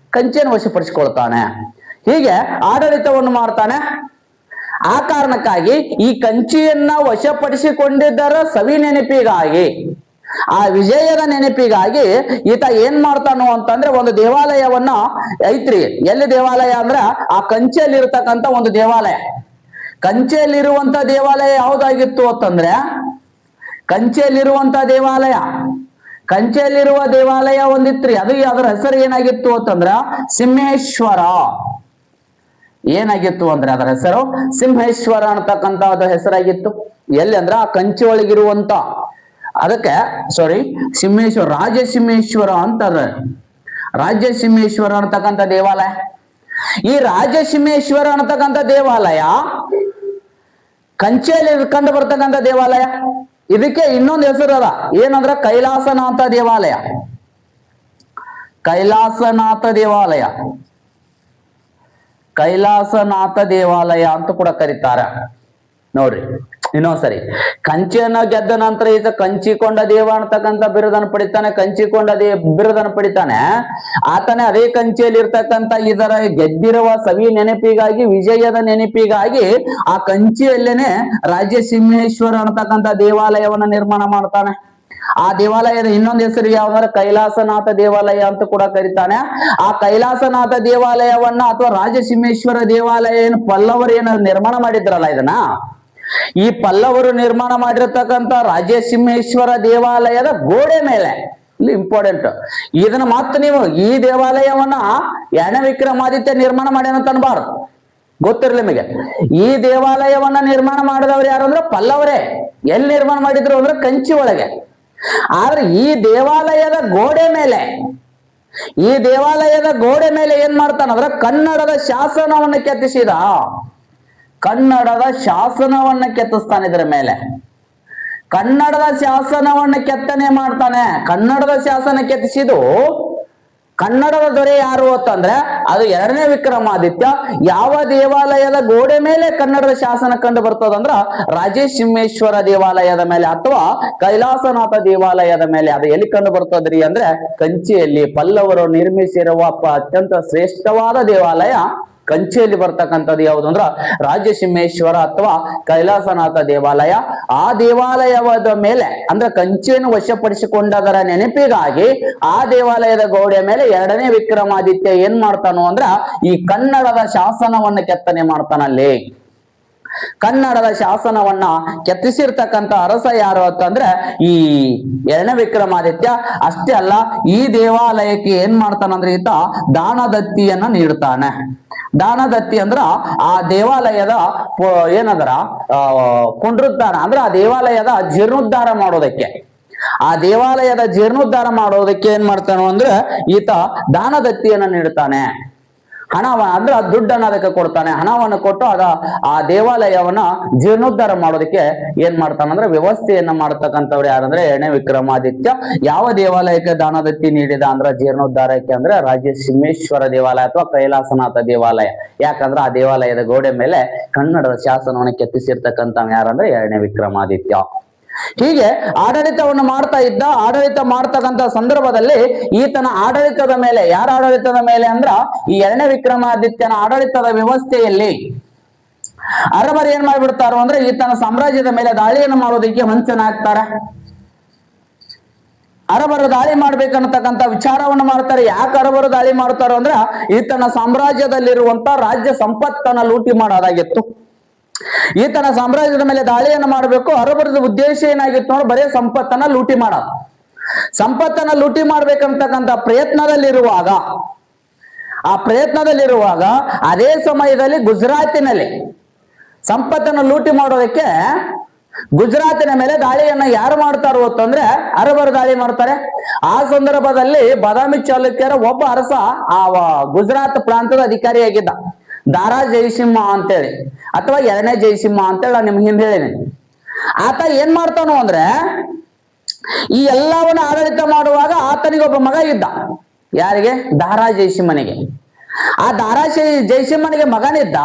ಕಂಚಿನ ವಶಪಡಿಸಿಕೊಳ್ತಾನೆ. ಹೀಗೆ ಆಡಳಿತವನ್ನು ಮಾಡ್ತಾನೆ. ಆ ಕಾರಣಕ್ಕಾಗಿ ಈ ಕಂಚಿಯನ್ನ ವಶಪಡಿಸಿಕೊಂಡಿದ್ದರ ಸವಿ ನೆನಪಿಗಾಗಿ ಆ ವಿಜಯದ ನೆನಪಿಗಾಗಿ ಈತ ಏನ್ ಮಾಡ್ತಾನೋ ಅಂತಂದ್ರೆ ಒಂದು ದೇವಾಲಯವನ್ನ ಐತ್ರಿ. ಎಲ್ಲಿ ದೇವಾಲಯ ಅಂದ್ರ ಆ ಕಂಚಿಯಲ್ಲಿರ್ತಕ್ಕಂಥ ಒಂದು ದೇವಾಲಯ. ಕಂಚೆಯಲ್ಲಿರುವಂತ ದೇವಾಲಯ ಯಾವ್ದಾಗಿತ್ತು ಅಂತಂದ್ರೆ ಕಂಚೆಯಲ್ಲಿರುವಂತ ದೇವಾಲಯ. ಕಂಚೆಯಲ್ಲಿರುವ ದೇವಾಲಯ ಒಂದಿತ್ರಿ. ಅದು ಅದರ ಹೆಸರು ಏನಾಗಿತ್ತು ಅಂತಂದ್ರ ಸಿಂಹೇಶ್ವರ. ಏನಾಗಿತ್ತು ಅಂದ್ರೆ ಅದರ ಹೆಸರು? ಸಿಂಹೇಶ್ವರ ಅಂತಕ್ಕಂತ ಅದು ಹೆಸರಾಗಿತ್ತು. ಎಲ್ಲಿ ಅಂದ್ರೆ ಆ ಕಂಚಿ ಒಳಗಿರುವಂತ ಅದಕ್ಕೆ ಸಾರಿ ಸಿಂಹೇಶ್ವರ, ರಾಜಸಿಂಹೇಶ್ವರ ಅಂತ ರಾಜಸಿಂಹೇಶ್ವರ ಅಂತಕ್ಕಂಥ ದೇವಾಲಯ. ಈ ರಾಜಸಿಂಹೇಶ್ವರ ಅಂತಕ್ಕಂಥ ದೇವಾಲಯ ಕಂಚಿಯಲ್ಲಿ ಕಂಡು ಬರ್ತಕ್ಕಂಥ ದೇವಾಲಯ. ಇದಕ್ಕೆ ಇನ್ನೊಂದು ಹೆಸರು ಅದ. ಏನಂದ್ರ ಕೈಲಾಸನಾಥ ದೇವಾಲಯ. ಕೈಲಾಸನಾಥ ದೇವಾಲಯ. ಕೈಲಾಸನಾಥ ದೇವಾಲಯ ಅಂತ ಕೂಡ ಕರೀತಾರ. ನೋಡ್ರಿ ಇನ್ನೊಂದ್ಸರಿ ಕಂಚಿಯನ್ನ ಗೆದ್ದ ನಂತರ ಈತ ಕಂಚಿಕೊಂಡ ದೇವ ಅಂತಕ್ಕಂಥ ಬಿರುದನ್ನು ಪಡಿತಾನೆ, ಕಂಚಿಕೊಂಡ ದೇ ಬಿರುದನ್ನು ಪಡಿತಾನೆ. ಆತನೇ ಅದೇ ಕಂಚಿಯಲ್ಲಿ ಇರ್ತಕ್ಕಂಥ ಇದರ ಗೆದ್ದಿರುವ ಸವಿ ನೆನಪಿಗಾಗಿ, ವಿಜಯದ ನೆನಪಿಗಾಗಿ ಆ ಕಂಚಿಯಲ್ಲೇನೆ ರಾಜ್ಯ ಸಿಂಹೇಶ್ವರ ಅಂತಕ್ಕಂಥ ದೇವಾಲಯವನ್ನ ನಿರ್ಮಾಣ ಮಾಡ್ತಾನೆ. ಆ ದೇವಾಲಯದ ಇನ್ನೊಂದು ಹೆಸರು ಯಾವಂದ್ರೆ ಕೈಲಾಸನಾಥ ದೇವಾಲಯ ಅಂತ ಕೂಡ ಕರೀತಾನೆ. ಆ ಕೈಲಾಸನಾಥ ದೇವಾಲಯವನ್ನ ಅಥವಾ ರಾಜಸಿಂಹೇಶ್ವರ ದೇವಾಲಯ ಏನು ಪಲ್ಲವರು ಏನ ನಿರ್ಮಾಣ ಮಾಡಿದ್ರಲ್ಲ ಇದನ್ನ? ಈ ಪಲ್ಲವರು ನಿರ್ಮಾಣ ಮಾಡಿರ್ತಕ್ಕಂಥ ರಾಜಸಿಂಹೇಶ್ವರ ದೇವಾಲಯದ ಗೋಡೆ ಮೇಲೆ. ಇಲ್ಲಿ ಇಂಪಾರ್ಟೆಂಟ್ ಇದನ್ನ ಮಾತ್ರ ನೀವು ಈ ದೇವಾಲಯವನ್ನ ಯಣ ವಿಕ್ರಮಾದಿತ್ಯ ನಿರ್ಮಾಣ ಮಾಡ್ಯಾನಂತ ಅನ್ಬಾರ್ದು. ಗೊತ್ತಿರ್ಲಿ ನಿಮಗೆ. ಈ ದೇವಾಲಯವನ್ನ ನಿರ್ಮಾಣ ಮಾಡಿದವ್ರು ಯಾರು ಅಂದ್ರೆ ಪಲ್ಲವರೇ. ಎಲ್ಲಿ ನಿರ್ಮಾಣ ಮಾಡಿದ್ರು ಅಂದ್ರೆ ಕಂಚಿ ಒಳಗೆ. ಆದ್ರೆ ಈ ದೇವಾಲಯದ ಗೋಡೆ ಮೇಲೆ, ಈ ದೇವಾಲಯದ ಗೋಡೆ ಮೇಲೆ ಏನ್ ಮಾಡ್ತಾನಂದ್ರೆ ಕನ್ನಡದ ಶಾಸನವನ್ನು ಕೆತ್ತಿಸಿದ. ಕನ್ನಡದ ಶಾಸನವನ್ನ ಕೆತ್ತಿಸ್ತಾನೆ ಇದರ ಮೇಲೆ. ಕನ್ನಡದ ಶಾಸನವನ್ನ ಕೆತ್ತನೆ ಮಾಡ್ತಾನೆ. ಕನ್ನಡದ ಶಾಸನ ಕೆತ್ತಿಸಿದು ಕನ್ನಡದ ದೊರೆ ಯಾರು ಅಂತಂದ್ರೆ ಅದು ಎರಡನೇ ವಿಕ್ರಮಾದಿತ್ಯ. ಯಾವ ದೇವಾಲಯದ ಗೋಡೆ ಮೇಲೆ ಕನ್ನಡದ ಶಾಸನ ಕಂಡು ಬರ್ತದಂದ್ರ ರಾಜೇಶಿಂಹೇಶ್ವರ ದೇವಾಲಯದ ಮೇಲೆ ಅಥವಾ ಕೈಲಾಸನಾಥ ದೇವಾಲಯದ ಮೇಲೆ. ಅದು ಎಲ್ಲಿ ಕಂಡು ಬರ್ತದ್ರಿ ಅಂದ್ರೆ ಕಂಚಿಯಲ್ಲಿ ಪಲ್ಲವರು ನಿರ್ಮಿಸಿರುವ ಅತ್ಯಂತ ಶ್ರೇಷ್ಠವಾದ ದೇವಾಲಯ ಕಂಚಿಯಲ್ಲಿ ಬರ್ತಕ್ಕಂಥದ್ದು ಯಾವುದು ಅಂದ್ರ ರಾಜಸಿಂಹೇಶ್ವರ ಅಥವಾ ಕೈಲಾಸನಾಥ ದೇವಾಲಯ. ಆ ದೇವಾಲಯವಾದ ಮೇಲೆ ಅಂದ್ರೆ ಕಂಚಿಯನ್ನು ವಶಪಡಿಸಿಕೊಂಡದರ ನೆನಪಿಗಾಗಿ ಆ ದೇವಾಲಯದ ಗೋಡೆಯ ಮೇಲೆ ಎರಡನೇ ವಿಕ್ರಮಾದಿತ್ಯ ಏನ್ ಮಾಡ್ತಾನೋ ಅಂದ್ರ ಈ ಕನ್ನಡದ ಶಾಸನವನ್ನು ಕೆತ್ತನೆ ಮಾಡ್ತಾನಲ್ಲಿ. ಕನ್ನಡದ ಶಾಸನವನ್ನ ಕೆತ್ತಿಸಿರ್ತಕ್ಕಂಥ ಅರಸ ಯಾರು ಅಂತಂದ್ರೆ ಈ ಎರಡನೇ ವಿಕ್ರಮಾದಿತ್ಯ. ಅಷ್ಟೇ ಅಲ್ಲ, ಈ ದೇವಾಲಯಕ್ಕೆ ಏನ್ ಮಾಡ್ತಾನಂದ್ರೆ ಈತ ದಾನದತ್ತಿಯನ್ನ ನೀಡ್ತಾನೆ. ದಾನದತ್ತಿ ಅಂದ್ರ ಆ ದೇವಾಲಯದ ಏನಂದ್ರ ಪುನರುದ್ಧಾರ, ಅಂದ್ರೆ ಆ ದೇವಾಲಯದ ಜೀರ್ಣೋದ್ಧಾರ ಮಾಡೋದಕ್ಕೆ. ಆ ದೇವಾಲಯದ ಜೀರ್ಣೋದ್ಧಾರ ಮಾಡೋದಕ್ಕೆ ಏನ್ ಮಾಡ್ತಾನೋ ಅಂದ್ರೆ ಈತ ದಾನದತ್ತಿಯನ್ನ ನೀಡ್ತಾನೆ. ಹಣವ ಅಂದ್ರೆ ದುಡ್ಡನ್ನ ಅದಕ್ಕೆ ಕೊಡ್ತಾನೆ. ಹಣವನ್ನು ಕೊಟ್ಟು ಅದ ಆ ದೇವಾಲಯವನ್ನ ಜೀರ್ಣೋದ್ಧಾರ ಮಾಡೋದಕ್ಕೆ ಏನ್ ಮಾಡ್ತಾನಂದ್ರೆ ವ್ಯವಸ್ಥೆಯನ್ನ ಮಾಡ್ತಕ್ಕಂಥವ್ರು ಯಾರಂದ್ರೆ ಎಣೆ ವಿಕ್ರಮಾದಿತ್ಯ. ಯಾವ ದೇವಾಲಯಕ್ಕೆ ದಾನದತ್ತಿ ನೀಡಿದ ಅಂದ್ರೆ ಜೀರ್ಣೋದ್ಧಾರಕ್ಕೆ ಅಂದ್ರೆ ರಾಜ್ಯ ಸಿಂಹೇಶ್ವರ ದೇವಾಲಯ ಅಥವಾ ಕೈಲಾಸನಾಥ ದೇವಾಲಯ. ಯಾಕಂದ್ರೆ ಆ ದೇವಾಲಯದ ಗೋಡೆ ಮೇಲೆ ಕನ್ನಡದ ಶಾಸನವನ್ನು ಕೆತ್ತಿಸಿರ್ತಕ್ಕಂಥ ಯಾರಂದ್ರೆ ಎರಡನೇ ವಿಕ್ರಮಾದಿತ್ಯ. ಹೀಗೆ ಆಡಳಿತವನ್ನು ಮಾಡ್ತಾ ಇದ್ದ, ಆಡಳಿತ ಮಾಡ್ತಕ್ಕಂತ ಸಂದರ್ಭದಲ್ಲಿ ಈತನ ಆಡಳಿತದ ಮೇಲೆ, ಯಾರ ಆಡಳಿತದ ಮೇಲೆ ಅಂದ್ರ ಈ ಎರಡನೇ ವಿಕ್ರಮಾದಿತ್ಯನ ಆಡಳಿತದ ವ್ಯವಸ್ಥೆಯಲ್ಲಿ. ಅರಬರು ಏನ್ ಮಾಡ್ಬಿಡ್ತಾರೋ ಅಂದ್ರೆ ಈತನ ಸಾಮ್ರಾಜ್ಯದ ಮೇಲೆ ದಾಳಿಯನ್ನು ಮಾಡೋದಕ್ಕೆ ವಂಚನೆ ಆಗ್ತಾರೆ. ಅರಬರು ದಾಳಿ ಮಾಡ್ಬೇಕನ್ನತಕ್ಕಂತ ವಿಚಾರವನ್ನು ಮಾಡ್ತಾರೆ. ಯಾಕೆ ಅರಬರು ದಾಳಿ ಮಾಡ್ತಾರೋ ಅಂದ್ರ ಈತನ ಸಾಮ್ರಾಜ್ಯದಲ್ಲಿರುವಂತ ರಾಜ್ಯ ಸಂಪತ್ತನ್ನ ಲೂಟಿ ಮಾಡೋದಾಗಿತ್ತು. ಈತನ ಸಾಮ್ರಾಜ್ಯದ ಮೇಲೆ ದಾಳಿಯನ್ನು ಮಾಡಬೇಕು. ಅರಬರದ ಉದ್ದೇಶ ಏನಾಗಿತ್ತು ಅಂದ್ರೆ ಬರೇ ಸಂಪತ್ತನ್ನ ಲೂಟಿ ಮಾಡ. ಸಂಪತ್ತನ್ನ ಲೂಟಿ ಮಾಡ್ಬೇಕಂತಕ್ಕಂತ ಪ್ರಯತ್ನದಲ್ಲಿರುವಾಗ, ಆ ಪ್ರಯತ್ನದಲ್ಲಿರುವಾಗ ಅದೇ ಸಮಯದಲ್ಲಿ ಗುಜರಾತಿನಲ್ಲಿ ಸಂಪತ್ತನ್ನು ಲೂಟಿ ಮಾಡೋದಕ್ಕೆ ಗುಜರಾತಿನ ಮೇಲೆ ದಾಳಿಯನ್ನ ಯಾರು ಮಾಡ್ತಾರೋ ಅಂತಂದ್ರೆ ಅರಬರು ದಾಳಿ ಮಾಡ್ತಾರೆ. ಆ ಸಂದರ್ಭದಲ್ಲಿ ಬಾದಾಮಿ ಚಾಲುಕ್ಯರ ಒಬ್ಬ ಅರಸ ಆ ಗುಜರಾತ್ ಪ್ರಾಂತದ ಅಧಿಕಾರಿಯಾಗಿದ್ದ. ದಾರಾ ಜಯಸಿಂಹ ಅಂತೇಳಿ, ಅಥವಾ ಎರಡನೇ ಜಯಸಿಂಹ ಅಂತೇಳಿ ನಾನು ನಿಮ್ಗೆ ಹಿಂದೆ ಹೇಳಿನಿ. ಆತ ಏನ್ ಮಾಡ್ತಾನು ಅಂದ್ರೆ, ಈ ಎಲ್ಲವನ್ನ ಆಡಳಿತ ಮಾಡುವಾಗ ಆತನಿಗೆ ಒಬ್ಬ ಮಗ ಇದ್ದ. ಯಾರಿಗೆ? ದಾರಾ ಜಯಸಿಂಹನಿಗೆ. ಆ ದಾರಾ ಜಯಸಿಂಹನಿಗೆ ಮಗನಿದ್ದ.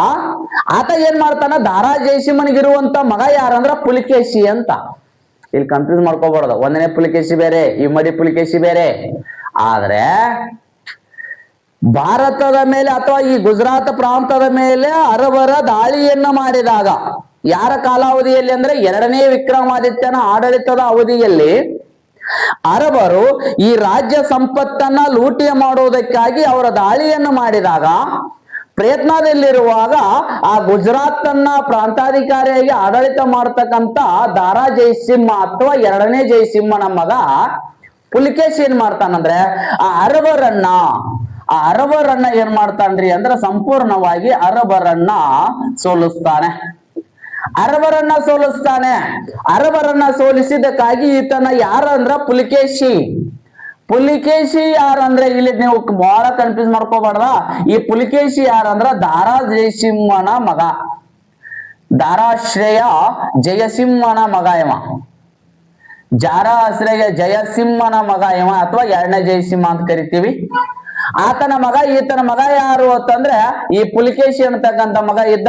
ಆತ ಏನ್ ಮಾಡ್ತಾನ? ದಾರಾ ಜಯಸಿಂಹನಿಗಿರುವಂತ ಮಗ ಯಾರಂದ್ರ ಪುಲಿಕೇಶಿ ಅಂತ. ಇಲ್ಲಿ ಕನ್ಫ್ಯೂಸ್ ಮಾಡ್ಕೋಬಾರ್ದು. ಒಂದನೇ ಪುಲಿಕೇಶಿ ಬೇರೆ, ಈ ಮಡಿ ಪುಲಿಕೇಶಿ ಬೇರೆ. ಆದ್ರೆ ಭಾರತದ ಮೇಲೆ ಅಥವಾ ಈ ಗುಜರಾತ್ ಪ್ರಾಂತದ ಮೇಲೆ ಅರಬರ ದಾಳಿಯನ್ನ ಮಾಡಿದಾಗ, ಯಾರ ಕಾಲಾವಧಿಯಲ್ಲಿ ಅಂದ್ರೆ ಎರಡನೇ ವಿಕ್ರಮಾದಿತ್ಯನ ಆಡಳಿತದ ಅವಧಿಯಲ್ಲಿ ಅರಬರು ಈ ರಾಜ್ಯ ಸಂಪತ್ತನ್ನ ಲೂಟಿ ಮಾಡುವುದಕ್ಕಾಗಿ ಅವರ ದಾಳಿಯನ್ನು ಮಾಡಿದಾಗ, ಪ್ರಯತ್ನದಲ್ಲಿರುವಾಗ ಆ ಗುಜರಾತ್ ಅನ್ನ ಪ್ರಾಂತಾಧಿಕಾರಿಯಾಗಿ ಆಡಳಿತ ಮಾಡ್ತಕ್ಕಂತ ದಾರಾ ಜಯಸಿಂಹ ಅಥವಾ ಎರಡನೇ ಜಯಸಿಂಹನ ಮಗ ಪುಲಿಕೇಶ್ ಏನ್ ಮಾಡ್ತಾನಂದ್ರೆ, ಆ ಅರಬರನ್ನ ಆ ಅರಬರನ್ನ ಏನ್ ಮಾಡ್ತಾನ್ರಿ ಅಂದ್ರೆ ಸಂಪೂರ್ಣವಾಗಿ ಅರಬರನ್ನ ಸೋಲಿಸ್ತಾನೆ. ಅರಬರನ್ನ ಸೋಲಿಸ್ತಾನೆ. ಅರಬರನ್ನ ಸೋಲಿಸಿದ್ದಕ್ಕಾಗಿ ಈತನ ಯಾರಂದ್ರ? ಪುಲಿಕೇಶಿ. ಪುಲಿಕೇಶಿ ಯಾರಂದ್ರೆ? ಇಲ್ಲಿ ನೀವು ಬಹಳ ಕನ್ಫ್ಯೂಸ್ ಮಾಡ್ಕೋಬಾರ್ದ ಈ ಪುಲಿಕೇಶಿ ಯಾರಂದ್ರ? ದಾರಾ ಜಯಸಿಂಹನ ಮಗ. ದಾರಾಶ್ರಯ ಜಯಸಿಂಹನ ಮಗ ಇವ. ಜಾರಾಶ್ರಯ ಜಯಸಿಂಹನ ಮಗ ಇವ, ಅಥವಾ ಎರಡನೇ ಜಯಸಿಂಹ ಅಂತ ಕರಿತೀವಿ. ಆತನ ಮಗ, ಈತನ ಮಗ ಯಾರು ಅಂತಂದ್ರೆ ಈ ಪುಲಿಕೇಶಿ ಅಂತಕ್ಕಂಥ ಮಗ ಇದ್ದ.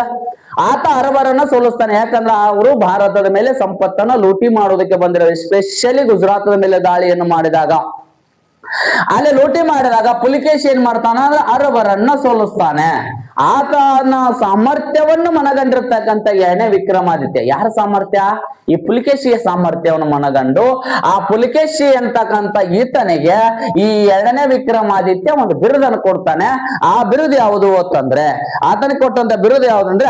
ಆತ ಅರಬರನ್ನ ಸೋಲಿಸ್ತಾನೆ. ಯಾಕಂದ್ರೆ ಅವರು ಭಾರತದ ಮೇಲೆ ಸಂಪತ್ತನ್ನ ಲೂಟಿ ಮಾಡೋದಕ್ಕೆ ಬಂದಿರೋ ಎಸ್ಪೆಷಲಿ ಗುಜರಾತದ ಮೇಲೆ ದಾಳಿಯನ್ನು ಮಾಡಿದಾಗ. ಅಲ್ಲಿ ಲೂಟಿ ಮಾಡಿದಾಗ ಪುಲಿಕೇಶಿ ಏನ್ ಮಾಡ್ತಾನ ಅರಬರನ್ನ ಸೋಲಿಸ್ತಾನೆ. ಆತನ ಸಾಮರ್ಥ್ಯವನ್ನು ಮನಗಂಡಿರ್ತಕ್ಕಂಥ ಎರಡನೇ ವಿಕ್ರಮಾದಿತ್ಯ. ಯಾರ ಸಾಮರ್ಥ್ಯ? ಈ ಪುಲಿಕೇಶಿಯ ಸಾಮರ್ಥ್ಯವನ್ನು ಮನಗಂಡು, ಆ ಪುಲಿಕೇಶಿ ಅಂತಕ್ಕಂಥ ಈತನಿಗೆ ಈ ಎರಡನೇ ವಿಕ್ರಮಾದಿತ್ಯ ಒಂದು ಬಿರುದನ್ನು ಕೊಡ್ತಾನೆ. ಆ ಬಿರುದು ಯಾವುದು ಅಂತಂದ್ರೆ, ಆತನಿಗೆ ಕೊಟ್ಟಂತ ಬಿರುದು ಯಾವುದಂದ್ರೆ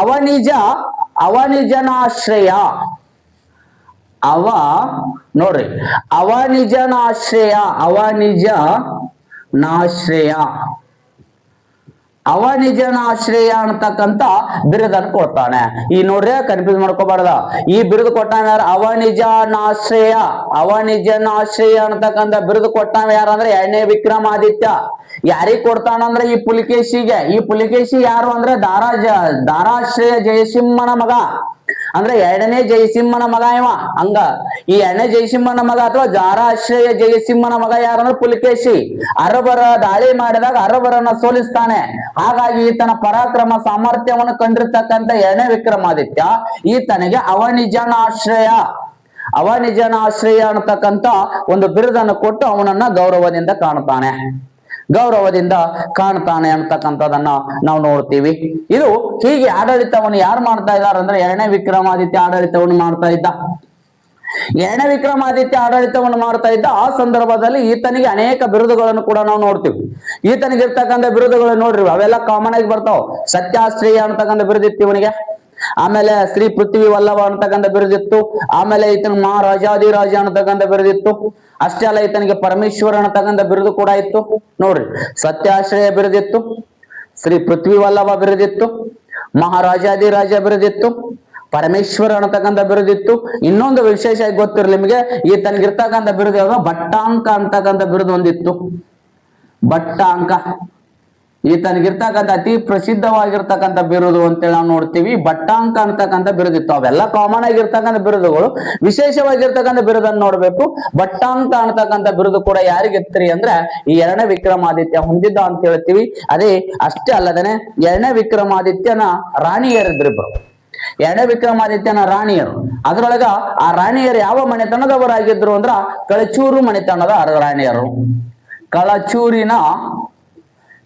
ಅವನಿಜ, ಅವನಿಜನಾಶ್ರಯ. ಅವ, ನೋಡ್ರಿ ಅವನಿಜ ನಾಶ್ರಯ ಅವನಿಜ ನಾಶ್ರಯ. ಅವನಿಜನಾಶ್ರಯ ಅಂತಕ್ಕಂತ ಬಿರುದನ್ನು ಕೊಡ್ತಾನೆ. ಈ ನೋಡ್ರಿ ಕನ್ಫ್ಯೂಸ್ ಮಾಡ್ಕೋಬಾರ್ದ. ಈ ಬಿರುದು ಕೊಟ್ಟಾನ ಯಾರು? ಅವನಿಜನಾಶ್ರಯ ಅವನಿಜನಾಶ್ರಯ ಅಂತಕ್ಕಂತ ಬಿರುದು ಕೊಟ್ಟಾನ ಯಾರಂದ್ರೆ ಎರಡನೇ ವಿಕ್ರಮಾದಿತ್ಯ. ಯಾರಿಗ್ ಕೊಡ್ತಾನಂದ್ರೆ ಈ ಪುಲಿಕೇಶಿಗೆ. ಈ ಪುಲಿಕೇಶಿ ಯಾರು ಅಂದ್ರೆ? ದಾರಾ ದಾರಾಶ್ರಯ ಜಯಸಿಂಹನ ಮಗ. ಅಂದ್ರೆ ಎರಡನೇ ಜಯಸಿಂಹನ ಮಗ ಇವ, ಹಂಗ. ಈ ಎರಡನೇ ಜಯಸಿಂಹನ ಮಗ ಅಥವಾ ಜಾರಾಶ್ರಯ ಜಯಸಿಂಹನ ಮಗ ಯಾರಂದ್ರೆ ಪುಲಿಕೇಶಿ. ಅರಬರ ದಾಳಿ ಮಾಡಿದಾಗ ಅರಬರನ್ನ ಸೋಲಿಸ್ತಾನೆ. ಹಾಗಾಗಿ ಈತನ ಪರಾಕ್ರಮ ಸಾಮರ್ಥ್ಯವನ್ನು ಕಂಡಿರ್ತಕ್ಕಂಥ ಎರಡನೇ ವಿಕ್ರಮಾದಿತ್ಯ, ಈತನಿಗೆ ಅವನಿಜನ ಆಶ್ರಯ ಅವನಿಜನ ಆಶ್ರಯ ಅನ್ನತಕ್ಕಂತ ಒಂದು ಬಿರುದನ್ನು ಕೊಟ್ಟು ಅವನನ್ನ ಗೌರವದಿಂದ ಕಾಣ್ತಾನೆ ಗೌರವದಿಂದ ಕಾಣ್ತಾನೆ ಅಂತಕ್ಕಂಥದನ್ನ ನಾವು ನೋಡ್ತೀವಿ. ಇದು ಹೀಗೆ ಆಡಳಿತವನ್ನು ಯಾರು ಮಾಡ್ತಾ ಇದ್ದಾರೆ ಅಂದ್ರೆ ಎರಡನೇ ವಿಕ್ರಮಾದಿತ್ಯ ಆಡಳಿತವನ್ನು ಮಾಡ್ತಾ ಇದ್ದ. ಎರಡನೇ ವಿಕ್ರಮಾದಿತ್ಯ ಆಡಳಿತವನ್ನು ಮಾಡ್ತಾ ಇದ್ದ. ಆ ಸಂದರ್ಭದಲ್ಲಿ ಈತನಿಗೆ ಅನೇಕ ಬಿರುದುಗಳನ್ನು ಕೂಡ ನಾವು ನೋಡ್ತೀವಿ. ಈತನಿಗೆ ಇರ್ತಕ್ಕಂಥ ಬಿರುದುಗಳು ನೋಡ್ರಿ, ಅವೆಲ್ಲ ಕಾಮನ್ ಆಗಿ ಬರ್ತಾವ. ಸತ್ಯಾಶ್ರಯ ಅಂತಕ್ಕಂಥ ಬಿರುದಿತ್ತು ಇವನಿಗೆ. ಆಮೇಲೆ ಶ್ರೀ ಪೃಥ್ವಿ ವಲ್ಲಭ ಅಂತಕ್ಕಂಥ ಬಿರುದಿತ್ತು. ಆಮೇಲೆ ಈತನ ಮಹಾರಾಜಾದಿರಾಜ ಅಂತಕ್ಕಂಥ ಬಿರುದಿತ್ತು. ಅಷ್ಟೇ ಅಲ್ಲ ಈತನಿಗೆ ಪರಮೇಶ್ವರ ಅಂತಕ್ಕಂಥ ಬಿರುದು ಕೂಡ ಇತ್ತು. ನೋಡ್ರಿ, ಸತ್ಯಾಶ್ರಯ ಬಿರುದಿತ್ತು. ಶ್ರೀ ಪೃಥ್ವಿ ವಲ್ಲಭ ಬಿರುದಿತ್ತು. ಮಹಾರಾಜಾದಿರಾಜ ಬಿರುದಿತ್ತು. ಪರಮೇಶ್ವರ ಅನ್ನತಕ್ಕಂಥ ಬಿರುದಿತ್ತು. ಇನ್ನೊಂದು ವಿಶೇಷ ಗೊತ್ತಿರಲಿ ನಿಮಗೆ, ಈತನಿಗಿರ್ತಕ್ಕಂಥ ಬಿರುದು ಯಾವ್ದು ಭಟ್ಟಾಂಕ ಅಂತಕ್ಕಂಥ ಬಿರುದು ಒಂದಿತ್ತು. ಭಟ್ಟಾಂಕ. ಈತನಿಗಿರ್ತಕ್ಕಂಥ ಅತಿ ಪ್ರಸಿದ್ಧವಾಗಿರ್ತಕ್ಕಂಥ ಬಿರುದು ಅಂತೇಳಿ ನಾವು ನೋಡ್ತೀವಿ. ಭಟ್ಟಾಂಕ ಅಂತಕ್ಕಂಥ ಬಿರುದಿತ್ತು ಅವೆಲ್ಲ ಕಾಮನ್ ಆಗಿರ್ತಕ್ಕಂಥ ಬಿರುದುಗಳು. ವಿಶೇಷವಾಗಿರ್ತಕ್ಕಂಥ ಬಿರುದನ್ನು ನೋಡ್ಬೇಕು. ಭಟ್ಟಾಂಕ ಅಂತಕ್ಕಂಥ ಬಿರುದು ಕೂಡ ಯಾರಿಗಿತ್ರಿ ಅಂದ್ರೆ ಈ ಎರಡನೇ ವಿಕ್ರಮಾದಿತ್ಯ ಹೊಂದಿದ್ದ ಅಂತ ಹೇಳ್ತೀವಿ. ಅದೇ ಅಷ್ಟೇ ಅಲ್ಲದೇನೆ ಎರಡನೇ ವಿಕ್ರಮಾದಿತ್ಯನ ರಾಣಿಯರಿದ್ರಿಬ್ರು. ಎರಡನೇ ವಿಕ್ರಮಾದಿತ್ಯನ ರಾಣಿಯರು. ಅದರೊಳಗ ಆ ರಾಣಿಯರು ಯಾವ ಮನೆತನದವರಾಗಿದ್ರು ಅಂದ್ರ ಕಳಚೂರು ಮನೆತನದ ರಾಣಿಯರು. ಕಳಚೂರಿನ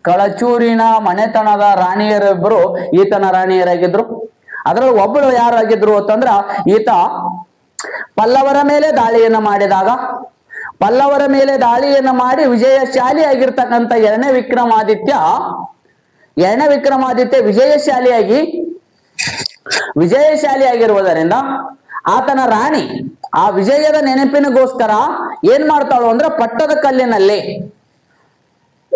ಕಳಚೂರಿನ ಮನೆತನದ ರಾಣಿಯರಿಬ್ಬರು ಈತನ ರಾಣಿಯರಾಗಿದ್ರು. ಅದರಲ್ಲಿ ಒಬ್ಬಳು ಯಾರಾಗಿದ್ರು ಅಂತಂದ್ರ ಈತ ಪಲ್ಲವರ ಮೇಲೆ ದಾಳಿಯನ್ನ ಮಾಡಿದಾಗ, ಪಲ್ಲವರ ಮೇಲೆ ದಾಳಿಯನ್ನ ಮಾಡಿ ವಿಜಯಶಾಲಿ ಆಗಿರ್ತಕ್ಕಂಥ ಎರಡನೇ ವಿಕ್ರಮಾದಿತ್ಯ ಎರಡನೇ ವಿಕ್ರಮಾದಿತ್ಯ ವಿಜಯಶಾಲಿಯಾಗಿ ವಿಜಯಶಾಲಿ ಆಗಿರುವುದರಿಂದ ಆತನ ರಾಣಿ ಆ ವಿಜಯದ ನೆನಪಿನಗೋಸ್ಕರ ಏನ್ ಮಾಡ್ತಾಳು ಅಂದ್ರೆ ಪಟ್ಟದ ಕಲ್ಲಿನಲ್ಲಿ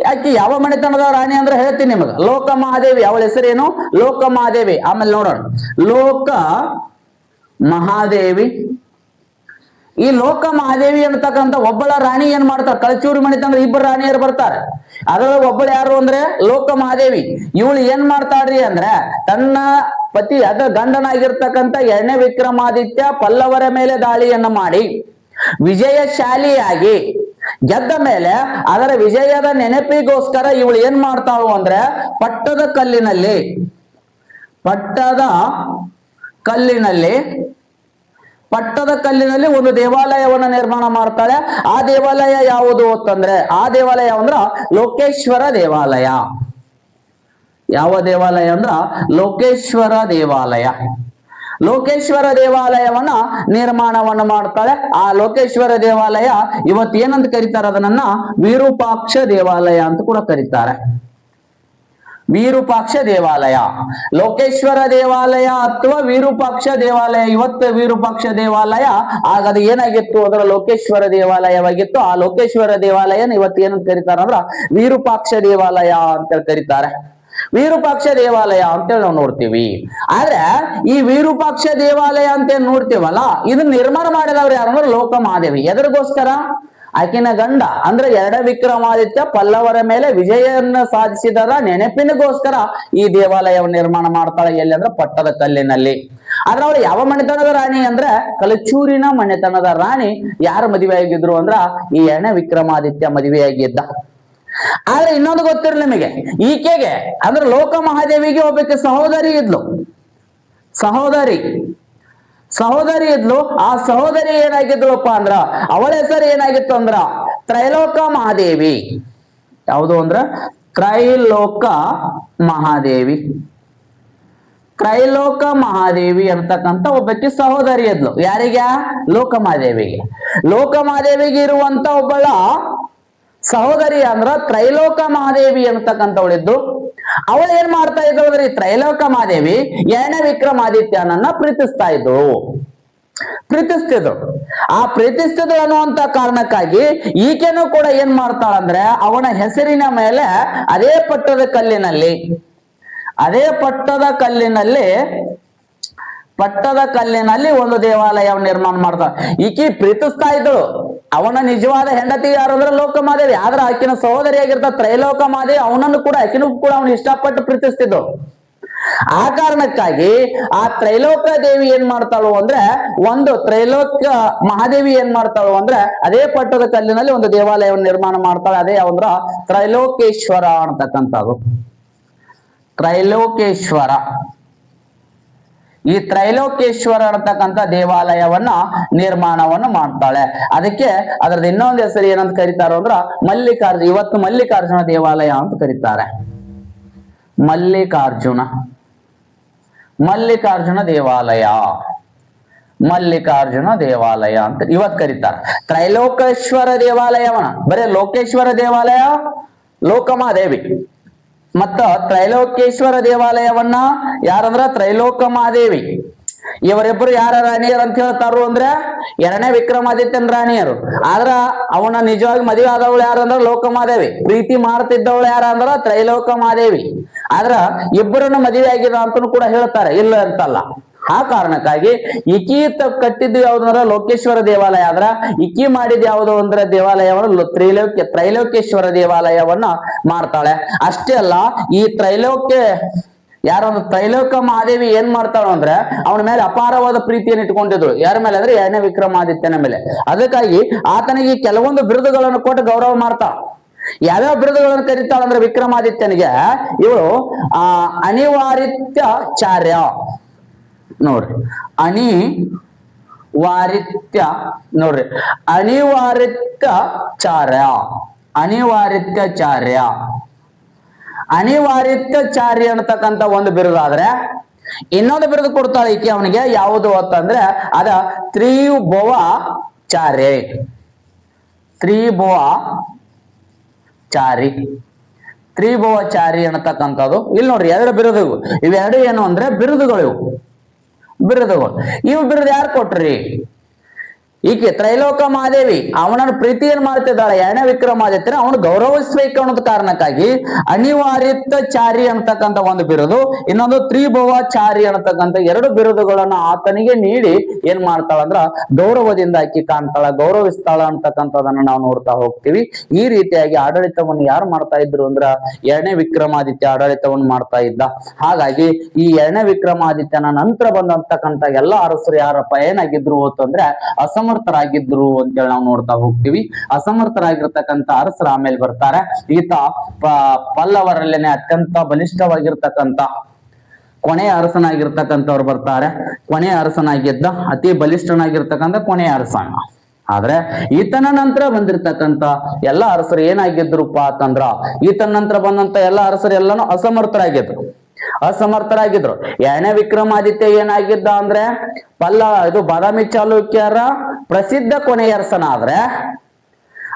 ಯಾಕೆ ಯಾವ ಮನೆತನದ ರಾಣಿ ಅಂದ್ರೆ ಹೇಳ್ತೀನಿ ನಿಮಗೆ. ಲೋಕ ಮಹಾದೇವಿ, ಅವಳ ಹೆಸರೇನು? ಲೋಕ ಮಹಾದೇವಿ. ಆಮೇಲೆ ನೋಡೋಣ. ಲೋಕ ಮಹಾದೇವಿ. ಈ ಲೋಕ ಮಹಾದೇವಿ ಅಂತಕ್ಕಂಥ ಒಬ್ಬಳ ರಾಣಿ ಏನ್ ಮಾಡ್ತಾರೆ? ಕಳಚೂರಿ ಮಣಿತಂದ್ರೆ ಇಬ್ಬರು ರಾಣಿಯರು ಬರ್ತಾರೆ. ಅದರ ಒಬ್ಬಳು ಯಾರು ಅಂದ್ರೆ? ಲೋಕ ಮಹಾದೇವಿ. ಇವಳು ಏನ್ ಮಾಡ್ತಾಳ್ರಿ ಅಂದ್ರೆ, ತನ್ನ ಪತಿ ಅದ ಗಂಡನಾಗಿರ್ತಕ್ಕಂಥ ಎರಡನೇ ವಿಕ್ರಮಾದಿತ್ಯ ಪಲ್ಲವರ ಮೇಲೆ ದಾಳಿಯನ್ನ ಮಾಡಿ, ವಿಜಯಶಾಲಿಯಾಗಿ ಗೆದ್ದ ಮೇಲೆ ಅದರ ವಿಜಯದ ನೆನಪಿಗೋಸ್ಕರ ಇವಳು ಏನ್ ಮಾಡ್ತಾಳು ಅಂದ್ರೆ ಪಟ್ಟದ ಕಲ್ಲಿನಲ್ಲಿ ಪಟ್ಟದ ಕಲ್ಲಿನಲ್ಲಿ ಪಟ್ಟದ ಕಲ್ಲಿನಲ್ಲಿ ಒಂದು ದೇವಾಲಯವನ್ನು ನಿರ್ಮಾಣ ಮಾಡ್ತಾಳೆ. ಆ ದೇವಾಲಯ ಯಾವುದು ಅಂತಂದ್ರೆ, ಆ ದೇವಾಲಯ ಅಂದ್ರ ಲೋಕೇಶ್ವರ ದೇವಾಲಯ. ಯಾವ ದೇವಾಲಯ ಅಂದ್ರ ಲೋಕೇಶ್ವರ ದೇವಾಲಯ. ಲೋಕೇಶ್ವರ ದೇವಾಲಯವನ್ನ ನಿರ್ಮಾಣವನ್ನು ಮಾಡ್ತಾಳೆ. ಆ ಲೋಕೇಶ್ವರ ದೇವಾಲಯ ಇವತ್ತು ಏನಂತ ಕರೀತಾರೆ? ಅದನ್ನ ವಿರೂಪಾಕ್ಷ ದೇವಾಲಯ ಅಂತ ಕೂಡ ಕರೀತಾರೆ. ವಿರೂಪಾಕ್ಷ ದೇವಾಲಯ. ಲೋಕೇಶ್ವರ ದೇವಾಲಯ ಅಥವಾ ವಿರೂಪಾಕ್ಷ ದೇವಾಲಯ, ಇವತ್ತು ವಿರೂಪಾಕ್ಷ ದೇವಾಲಯ. ಆಗ ಅದು ಏನಾಗಿತ್ತು? ಅದರ ಲೋಕೇಶ್ವರ ದೇವಾಲಯವಾಗಿತ್ತು. ಆ ಲೋಕೇಶ್ವರ ದೇವಾಲಯನ ಇವತ್ತು ಏನಂತ ಕರೀತಾರ ಅಂದ್ರ ವಿರೂಪಾಕ್ಷ ದೇವಾಲಯ ಅಂತ ಕರೀತಾರೆ. ವಿರೂಪಾಕ್ಷ ದೇವಾಲಯ ಅಂತೇಳಿ ನಾವು ನೋಡ್ತೀವಿ. ಆದ್ರೆ ಈ ವಿರೂಪಾಕ್ಷ ದೇವಾಲಯ ಅಂತ ಏನ್ ನೋಡ್ತೀವಲ್ಲ ಇದನ್ನ ನಿರ್ಮಾಣ ಮಾಡಿದವ್ರು ಯಾರು ಅಂದ್ರೆ ಲೋಕ ಮಹಾದೇವಿ. ಎದರಿಗೋಸ್ಕರ ಆಕಿನ ಗಂಡ ಅಂದ್ರೆ ಎರಡ ವಿಕ್ರಮಾದಿತ್ಯ ಪಲ್ಲವರ ಮೇಲೆ ವಿಜಯನ್ನ ಸಾಧಿಸಿದರ ನೆನಪಿನಗೋಸ್ಕರ ಈ ದೇವಾಲಯವನ್ನು ನಿರ್ಮಾಣ ಮಾಡ್ತಾಳೆ ಎಲ್ಲಿ ಅಂದ್ರೆ ಪಟ್ಟದ ಕಲ್ಲಿನಲ್ಲಿ. ಆದ್ರೆ ಅವಳು ಯಾವ ಮನೆತನದ ರಾಣಿ ಅಂದ್ರೆ ಕಲಚೂರಿನ ಮನೆತನದ ರಾಣಿ. ಯಾರು ಮದುವೆ ಆಗಿದ್ರು ಅಂದ್ರ ಈ ಎಣ ವಿಕ್ರಮಾದಿತ್ಯ ಮದುವೆಯಾಗಿದ್ದ. ಆದ್ರೆ ಇನ್ನೊಂದು ಗೊತ್ತಿರಲಿ ನಿಮಗೆ, ಈಕೆಗೆ, ಅಂದ್ರೆ ಲೋಕ ಮಹಾದೇವಿಗೆ ಒಬ್ಬಕ್ಕೆ ಸಹೋದರಿ ಇದ್ಲು. ಸಹೋದರಿ. ಸಹೋದರಿ ಇದ್ಲು. ಆ ಸಹೋದರಿ ಏನಾಗಿದ್ಲಪ್ಪ ಅಂದ್ರ, ಅವಳ ಹೆಸರು ಏನಾಗಿತ್ತು ಅಂದ್ರ, ತ್ರೈಲೋಕ ಮಹಾದೇವಿ. ಯಾವುದು ಅಂದ್ರ? ತ್ರೈಲೋಕ ಮಹಾದೇವಿ. ತ್ರೈಲೋಕ ಮಹಾದೇವಿ ಅಂತಕ್ಕಂಥ ಒಬ್ಬಕ್ಕೆ ಸಹೋದರಿ ಇದ್ಲು. ಯಾರಿಗ ಲೋಕ ಮಹಾದೇವಿಗೆ. ಲೋಕ ಮಹಾದೇವಿಗೆ ಇರುವಂತ ಒಬ್ಬಳ ಸಹೋದರಿ ಅಂದ್ರ ತ್ರೈಲೋಕ ಮಹಾದೇವಿ ಅಂತಕ್ಕಂಥವಳಿದ್ದು. ಅವಳು ಏನ್ ಮಾಡ್ತಾ ಇದ್ದಳು ಅಂದ್ರೆ ಈ ತ್ರೈಲೋಕ ಮಹಾದೇವಿ ಎರಡನೇ ವಿಕ್ರಮಾದಿತ್ಯನನ್ನ ಪ್ರೀತಿಸ್ತಾ ಇದ್ಳು ಪ್ರೀತಿಸ್ತಿದ್ರು ಆ ಪ್ರೀತಿಸ್ತಿದ್ರು ಅನ್ನುವಂತ ಕಾರಣಕ್ಕಾಗಿ ಈಕೆನೂ ಕೂಡ ಏನ್ ಮಾಡ್ತಾಳಂದ್ರೆ ಅವನ ಹೆಸರಿನ ಮೇಲೆ ಅದೇ ಪಟ್ಟದ ಕಲ್ಲಿನಲ್ಲಿ, ಅದೇ ಪಟ್ಟದ ಕಲ್ಲಿನಲ್ಲಿ ಪಟ್ಟದ ಕಲ್ಲಿನಲ್ಲಿ ಒಂದು ದೇವಾಲಯ ನಿರ್ಮಾಣ ಮಾಡ್ತಾಳೆ. ಈಕಿ ಪ್ರೀತಿಸ್ತಾ ಇದ್ದಳು. ಅವನ ನಿಜವಾದ ಹೆಂಡತಿ ಯಾರು ಅಂದ್ರೆ ಲೋಕಮಾದೇವಿ? ಆದ್ರೆ ಆಕಿನ ಸಹೋದರಿಯಾಗಿರ್ತ ತ್ರೈಲೋಕ ಮಾದೇವಿ ಅವನನ್ನು ಕೂಡ, ಆಕಿನೂ ಕೂಡ ಅವನು ಇಷ್ಟಪಟ್ಟು ಪ್ರೀತಿಸ್ತಿದ್ದು. ಆ ಕಾರಣಕ್ಕಾಗಿ ಆ ತ್ರೈಲೋಕ ದೇವಿ ಏನ್ ಮಾಡ್ತಾಳು ಅಂದ್ರೆ, ಒಂದು ತ್ರೈಲೋಕ ಮಹಾದೇವಿ ಏನ್ ಮಾಡ್ತಾಳು ಅಂದ್ರೆ, ಅದೇ ಪಟ್ಟದ ಕಲ್ಲಿನಲ್ಲಿ ಒಂದು ದೇವಾಲಯವನ್ನು ನಿರ್ಮಾಣ ಮಾಡ್ತಾಳೆ. ಅದೇ ಅಂದ್ರ ತ್ರೈಲೋಕೇಶ್ವರ ಅಂತಕ್ಕಂಥದ್ದು. ತ್ರೈಲೋಕೇಶ್ವರ. ಈ ತ್ರೈಲೋಕೇಶ್ವರ ಅಂತಕ್ಕಂಥ ದೇವಾಲಯವನ್ನ ನಿರ್ಮಾಣವನ್ನು ಮಾಡ್ತಾಳೆ. ಅದಕ್ಕೆ ಅದ್ರದ್ದು ಇನ್ನೊಂದು ಹೆಸರು ಏನಂತ ಕರೀತಾರ ಅಂದ್ರ ಮಲ್ಲಿಕಾರ್ಜುನ ಇವತ್ತು ಮಲ್ಲಿಕಾರ್ಜುನ ದೇವಾಲಯ ಅಂತ ಕರೀತಾರೆ. ಮಲ್ಲಿಕಾರ್ಜುನ. ಮಲ್ಲಿಕಾರ್ಜುನ ದೇವಾಲಯ. ಮಲ್ಲಿಕಾರ್ಜುನ ದೇವಾಲಯ ಅಂತ ಇವತ್ ಕರೀತಾರ. ತ್ರೈಲೋಕೇಶ್ವರ ದೇವಾಲಯವನ ಬರೇ ಲೋಕೇಶ್ವರ ದೇವಾಲಯ ಲೋಕಮಾದೇವಿ ಮತ್ತ ತ್ರೈಲೋಕೇಶ್ವರ ದೇವಾಲಯವನ್ನ ಯಾರಂದ್ರ? ತ್ರೈಲೋಕ ಮಹಾದೇವಿ. ಇವರಿಬ್ಬರು ಯಾರ ರಾಣಿಯರು ಅಂತ ಹೇಳ್ತಾರು ಅಂದ್ರೆ ಎರಡನೇ ವಿಕ್ರಮಾದಿತ್ಯನ್ ರಾಣಿಯರು. ಆದ್ರ ಅವನ ನಿಜವಾಗಿ ಮದುವೆ ಆದವಳು ಯಾರಂದ್ರ ಲೋಕಮಾದೇವಿ ಪ್ರೀತಿ ಮಾಡ್ತಿದ್ದವಳು ಯಾರ ಅಂದ್ರ ತ್ರೈಲೋಕ ಮಹಾದೇವಿ. ಆದ್ರ ಇಬ್ಬರನ್ನು ಮದುವೆ ಆಗಿದ ಅಂತನು ಕೂಡ ಹೇಳ್ತಾರೆ. ಇಲ್ಲ ಅಂತಲ್ಲ. ಆ ಕಾರಣಕ್ಕಾಗಿ ಇಕಿ ಕಟ್ಟಿದ್ದು ಯಾವ್ದಂದ್ರ ಲೋಕೇಶ್ವರ ದೇವಾಲಯ ಆದ್ರ ಇಕಿ ಮಾಡಿದ ಯಾವುದು ಅಂದ್ರೆ ದೇವಾಲಯವನ್ನು ತ್ರೈಲೋಕ್ಯ ತ್ರೈಲೋಕ್ಯೇಶ್ವರ ದೇವಾಲಯವನ್ನ ಮಾಡ್ತಾಳೆ. ಅಷ್ಟೇ ಅಲ್ಲ, ಈ ತ್ರೈಲೋಕ್ಯ ಯಾರೊಂದು ತ್ರೈಲೋಕ ಮಹಾದೇವಿ ಏನ್ ಮಾಡ್ತಾಳು ಅಂದ್ರೆ ಅವನ ಮೇಲೆ ಅಪಾರವಾದ ಪ್ರೀತಿಯನ್ನು ಇಟ್ಕೊಂಡಿದ್ರು. ಯಾರ ಮೇಲೆ ಅಂದ್ರೆ ಎರಡನೇ ವಿಕ್ರಮಾದಿತ್ಯನ ಮೇಲೆ. ಅದಕ್ಕಾಗಿ ಆತನಿಗೆ ಕೆಲವೊಂದು ಬಿರುದುಗಳನ್ನು ಕೊಟ್ಟು ಗೌರವ ಮಾಡ್ತಾಳ ಯಾವ್ಯಾವ ಬಿರುದುಗಳನ್ನು ಕರೀತಾಳ ಅಂದ್ರೆ ವಿಕ್ರಮಾದಿತ್ಯನಿಗೆ? ಇವಳು, ಆ ಅನಿವಾರಿತ್ಯಾಚಾರ್ಯ ನೋಡ್ರಿ. ಅನಿ ವಾರಿತ್ಯ ನೋಡ್ರಿ ಅನಿವಾರಿತ್ಯ ಚಾರ್ಯ ಅನ್ನತಕ್ಕಂತ ಒಂದು ಬಿರುದಾದ್ರೆ ಇನ್ನೊಂದು ಬಿರುದು ಕೊಡ್ತಾಳೆ ಈಕೆ ಅವನಿಗೆ ಯಾವುದು ಅಂತಂದ್ರೆ ಅದ ತ್ರಿಭುವ ಚಾರ್ಯ ತ್ರಿಭುವ ಚಾರಿ ತ್ರಿಭುವಚಾರಿ ಅನ್ನತಕ್ಕಂಥದ್ದು. ಇಲ್ಲಿ ನೋಡ್ರಿ ಎರಡು ಬಿರುದು ಇವೆರಡು ಏನು ಅಂದ್ರೆ ಬಿರುದುಗಳು ಬಿರುದುಗಳು. ಇವು ಬಿರುದು ಯಾರು ಕೊಟ್ರಿ? ಈಕೆ ತ್ರೈಲೋಕ ಮಹಾದೇವಿ, ಅವನನ್ನು ಏನ್ ಮಾಡ್ತಿದ್ದಾಳೆ? ಎರಡನೇ ವಿಕ್ರಮಾದಿತ್ಯನ ಅವನು ಗೌರವಿಸ್ಬೇಕು ಅನ್ನೋದ್ ಕಾರಣಕ್ಕಾಗಿ ಅನಿವಾರ್ಯಚಾರಿ ಅಂತಕ್ಕಂತ ಒಂದು ಬಿರುದು, ಇನ್ನೊಂದು ತ್ರಿಭುವಾಚಾರಿ ಅನ್ನತಕ್ಕಂಥ ಎರಡು ಬಿರುದುಗಳನ್ನ ಆತನಿಗೆ ನೀಡಿ ಏನ್ ಮಾಡ್ತಾಳ ಅಂದ್ರ ಗೌರವದಿಂದ ಆಕಿ ಕಾಣ್ತಾಳ, ಗೌರವಿಸ್ತಾಳ ಅಂತಕ್ಕಂಥದನ್ನ ನಾವು ನೋಡ್ತಾ ಹೋಗ್ತೀವಿ. ಈ ರೀತಿಯಾಗಿ ಆಡಳಿತವನ್ನು ಯಾರು ಮಾಡ್ತಾ ಇದ್ರು ಅಂದ್ರ ಎರಡನೇ ವಿಕ್ರಮಾದಿತ್ಯ ಆಡಳಿತವನ್ನು ಮಾಡ್ತಾ ಇದ್ದ. ಹಾಗಾಗಿ ಈ ಎರಡನೇ ವಿಕ್ರಮಾದಿತ್ಯನ ನಂತರ ಬಂದಂತಕ್ಕಂಥ ಎಲ್ಲಾ ಅರಸರು ಯಾರಪ್ಪ ಏನಾಗಿದ್ರು ಅಂತಂದ್ರೆ ಅಸಮರ್ಥರಾಗಿದ್ರು ಅಂತೇಳಿ ನಾವು ನೋಡ್ತಾ ಹೋಗ್ತೀವಿ. ಅಸಮರ್ಥರಾಗಿರ್ತಕ್ಕಂತ ಅರಸರ ಆಮೇಲೆ ಬರ್ತಾರೆ. ಈತ ಪಲ್ಲವರಲ್ಲೇನೆ ಅತ್ಯಂತ ಬಲಿಷ್ಠವಾಗಿರ್ತಕ್ಕಂತ ಕೊನೆಯ ಅರಸನಾಗಿರ್ತಕ್ಕಂಥವ್ರು ಬರ್ತಾರೆ. ಕೊನೆಯ ಅರಸನಾಗಿದ್ದ, ಅತಿ ಬಲಿಷ್ಠನಾಗಿರ್ತಕ್ಕಂಥ ಕೊನೆಯ ಅರಸನ. ಆದ್ರೆ ಈತನ ನಂತರ ಬಂದಿರ್ತಕ್ಕಂಥ ಎಲ್ಲ ಅರಸರು ಏನಾಗಿದ್ರುಪ್ಪ ಅಂತಂದ್ರ, ಈತನ ನಂತರ ಬಂದಂತ ಎಲ್ಲ ಅರಸರು ಎಲ್ಲಾನು ಅಸಮರ್ಥರಾಗಿದ್ರು. ಅಸಮರ್ಥರಾಗಿದ್ರು. ಎರಡನೇ ವಿಕ್ರಮಾದಿತ್ಯ ಏನಾಗಿದ್ದ ಅಂದ್ರೆ, ಪಲ್ಲ, ಇದು ಬಾದಾಮಿ ಚಾಲುಕ್ಯರ ಪ್ರಸಿದ್ಧ ಕೊನೆಯ ಅರಸನ ಆದ್ರೆ,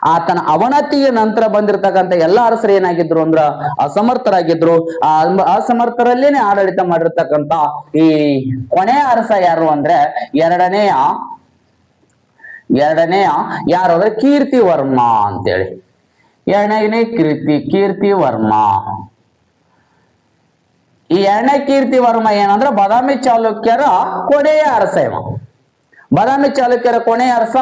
ಆತನ ಅವನತಿಯ ನಂತರ ಬಂದಿರತಕ್ಕಂತ ಎಲ್ಲ ಅರಸರು ಏನಾಗಿದ್ರು ಅಂದ್ರ, ಅಸಮರ್ಥರಾಗಿದ್ರು. ಆ ಅಸಮರ್ಥರಲ್ಲೇನೆ ಆಡಳಿತ ಮಾಡಿರ್ತಕ್ಕಂತ ಈ ಕೊನೆಯ ಅರಸ ಯಾರು ಅಂದ್ರೆ ಎರಡನೆಯ ಎರಡನೆಯ ಯಾರು ಅಂದ್ರೆ ಕೀರ್ತಿ ವರ್ಮ ಅಂತೇಳಿ. ಎರಡನೇ ಕೀರ್ತಿ ಕೀರ್ತಿ ವರ್ಮ ಈ ಎರಡನೇ ಕೀರ್ತಿ ವರ್ಮ ಏನಂದ್ರೆ ಬಾದಾಮಿ ಚಾಲುಕ್ಯರ ಕೊನೆಯ ಅರಸ ಇವ ಬಾದಾಮಿ ಚಾಲುಕ್ಯರ ಕೊನೆಯ ಅರಸ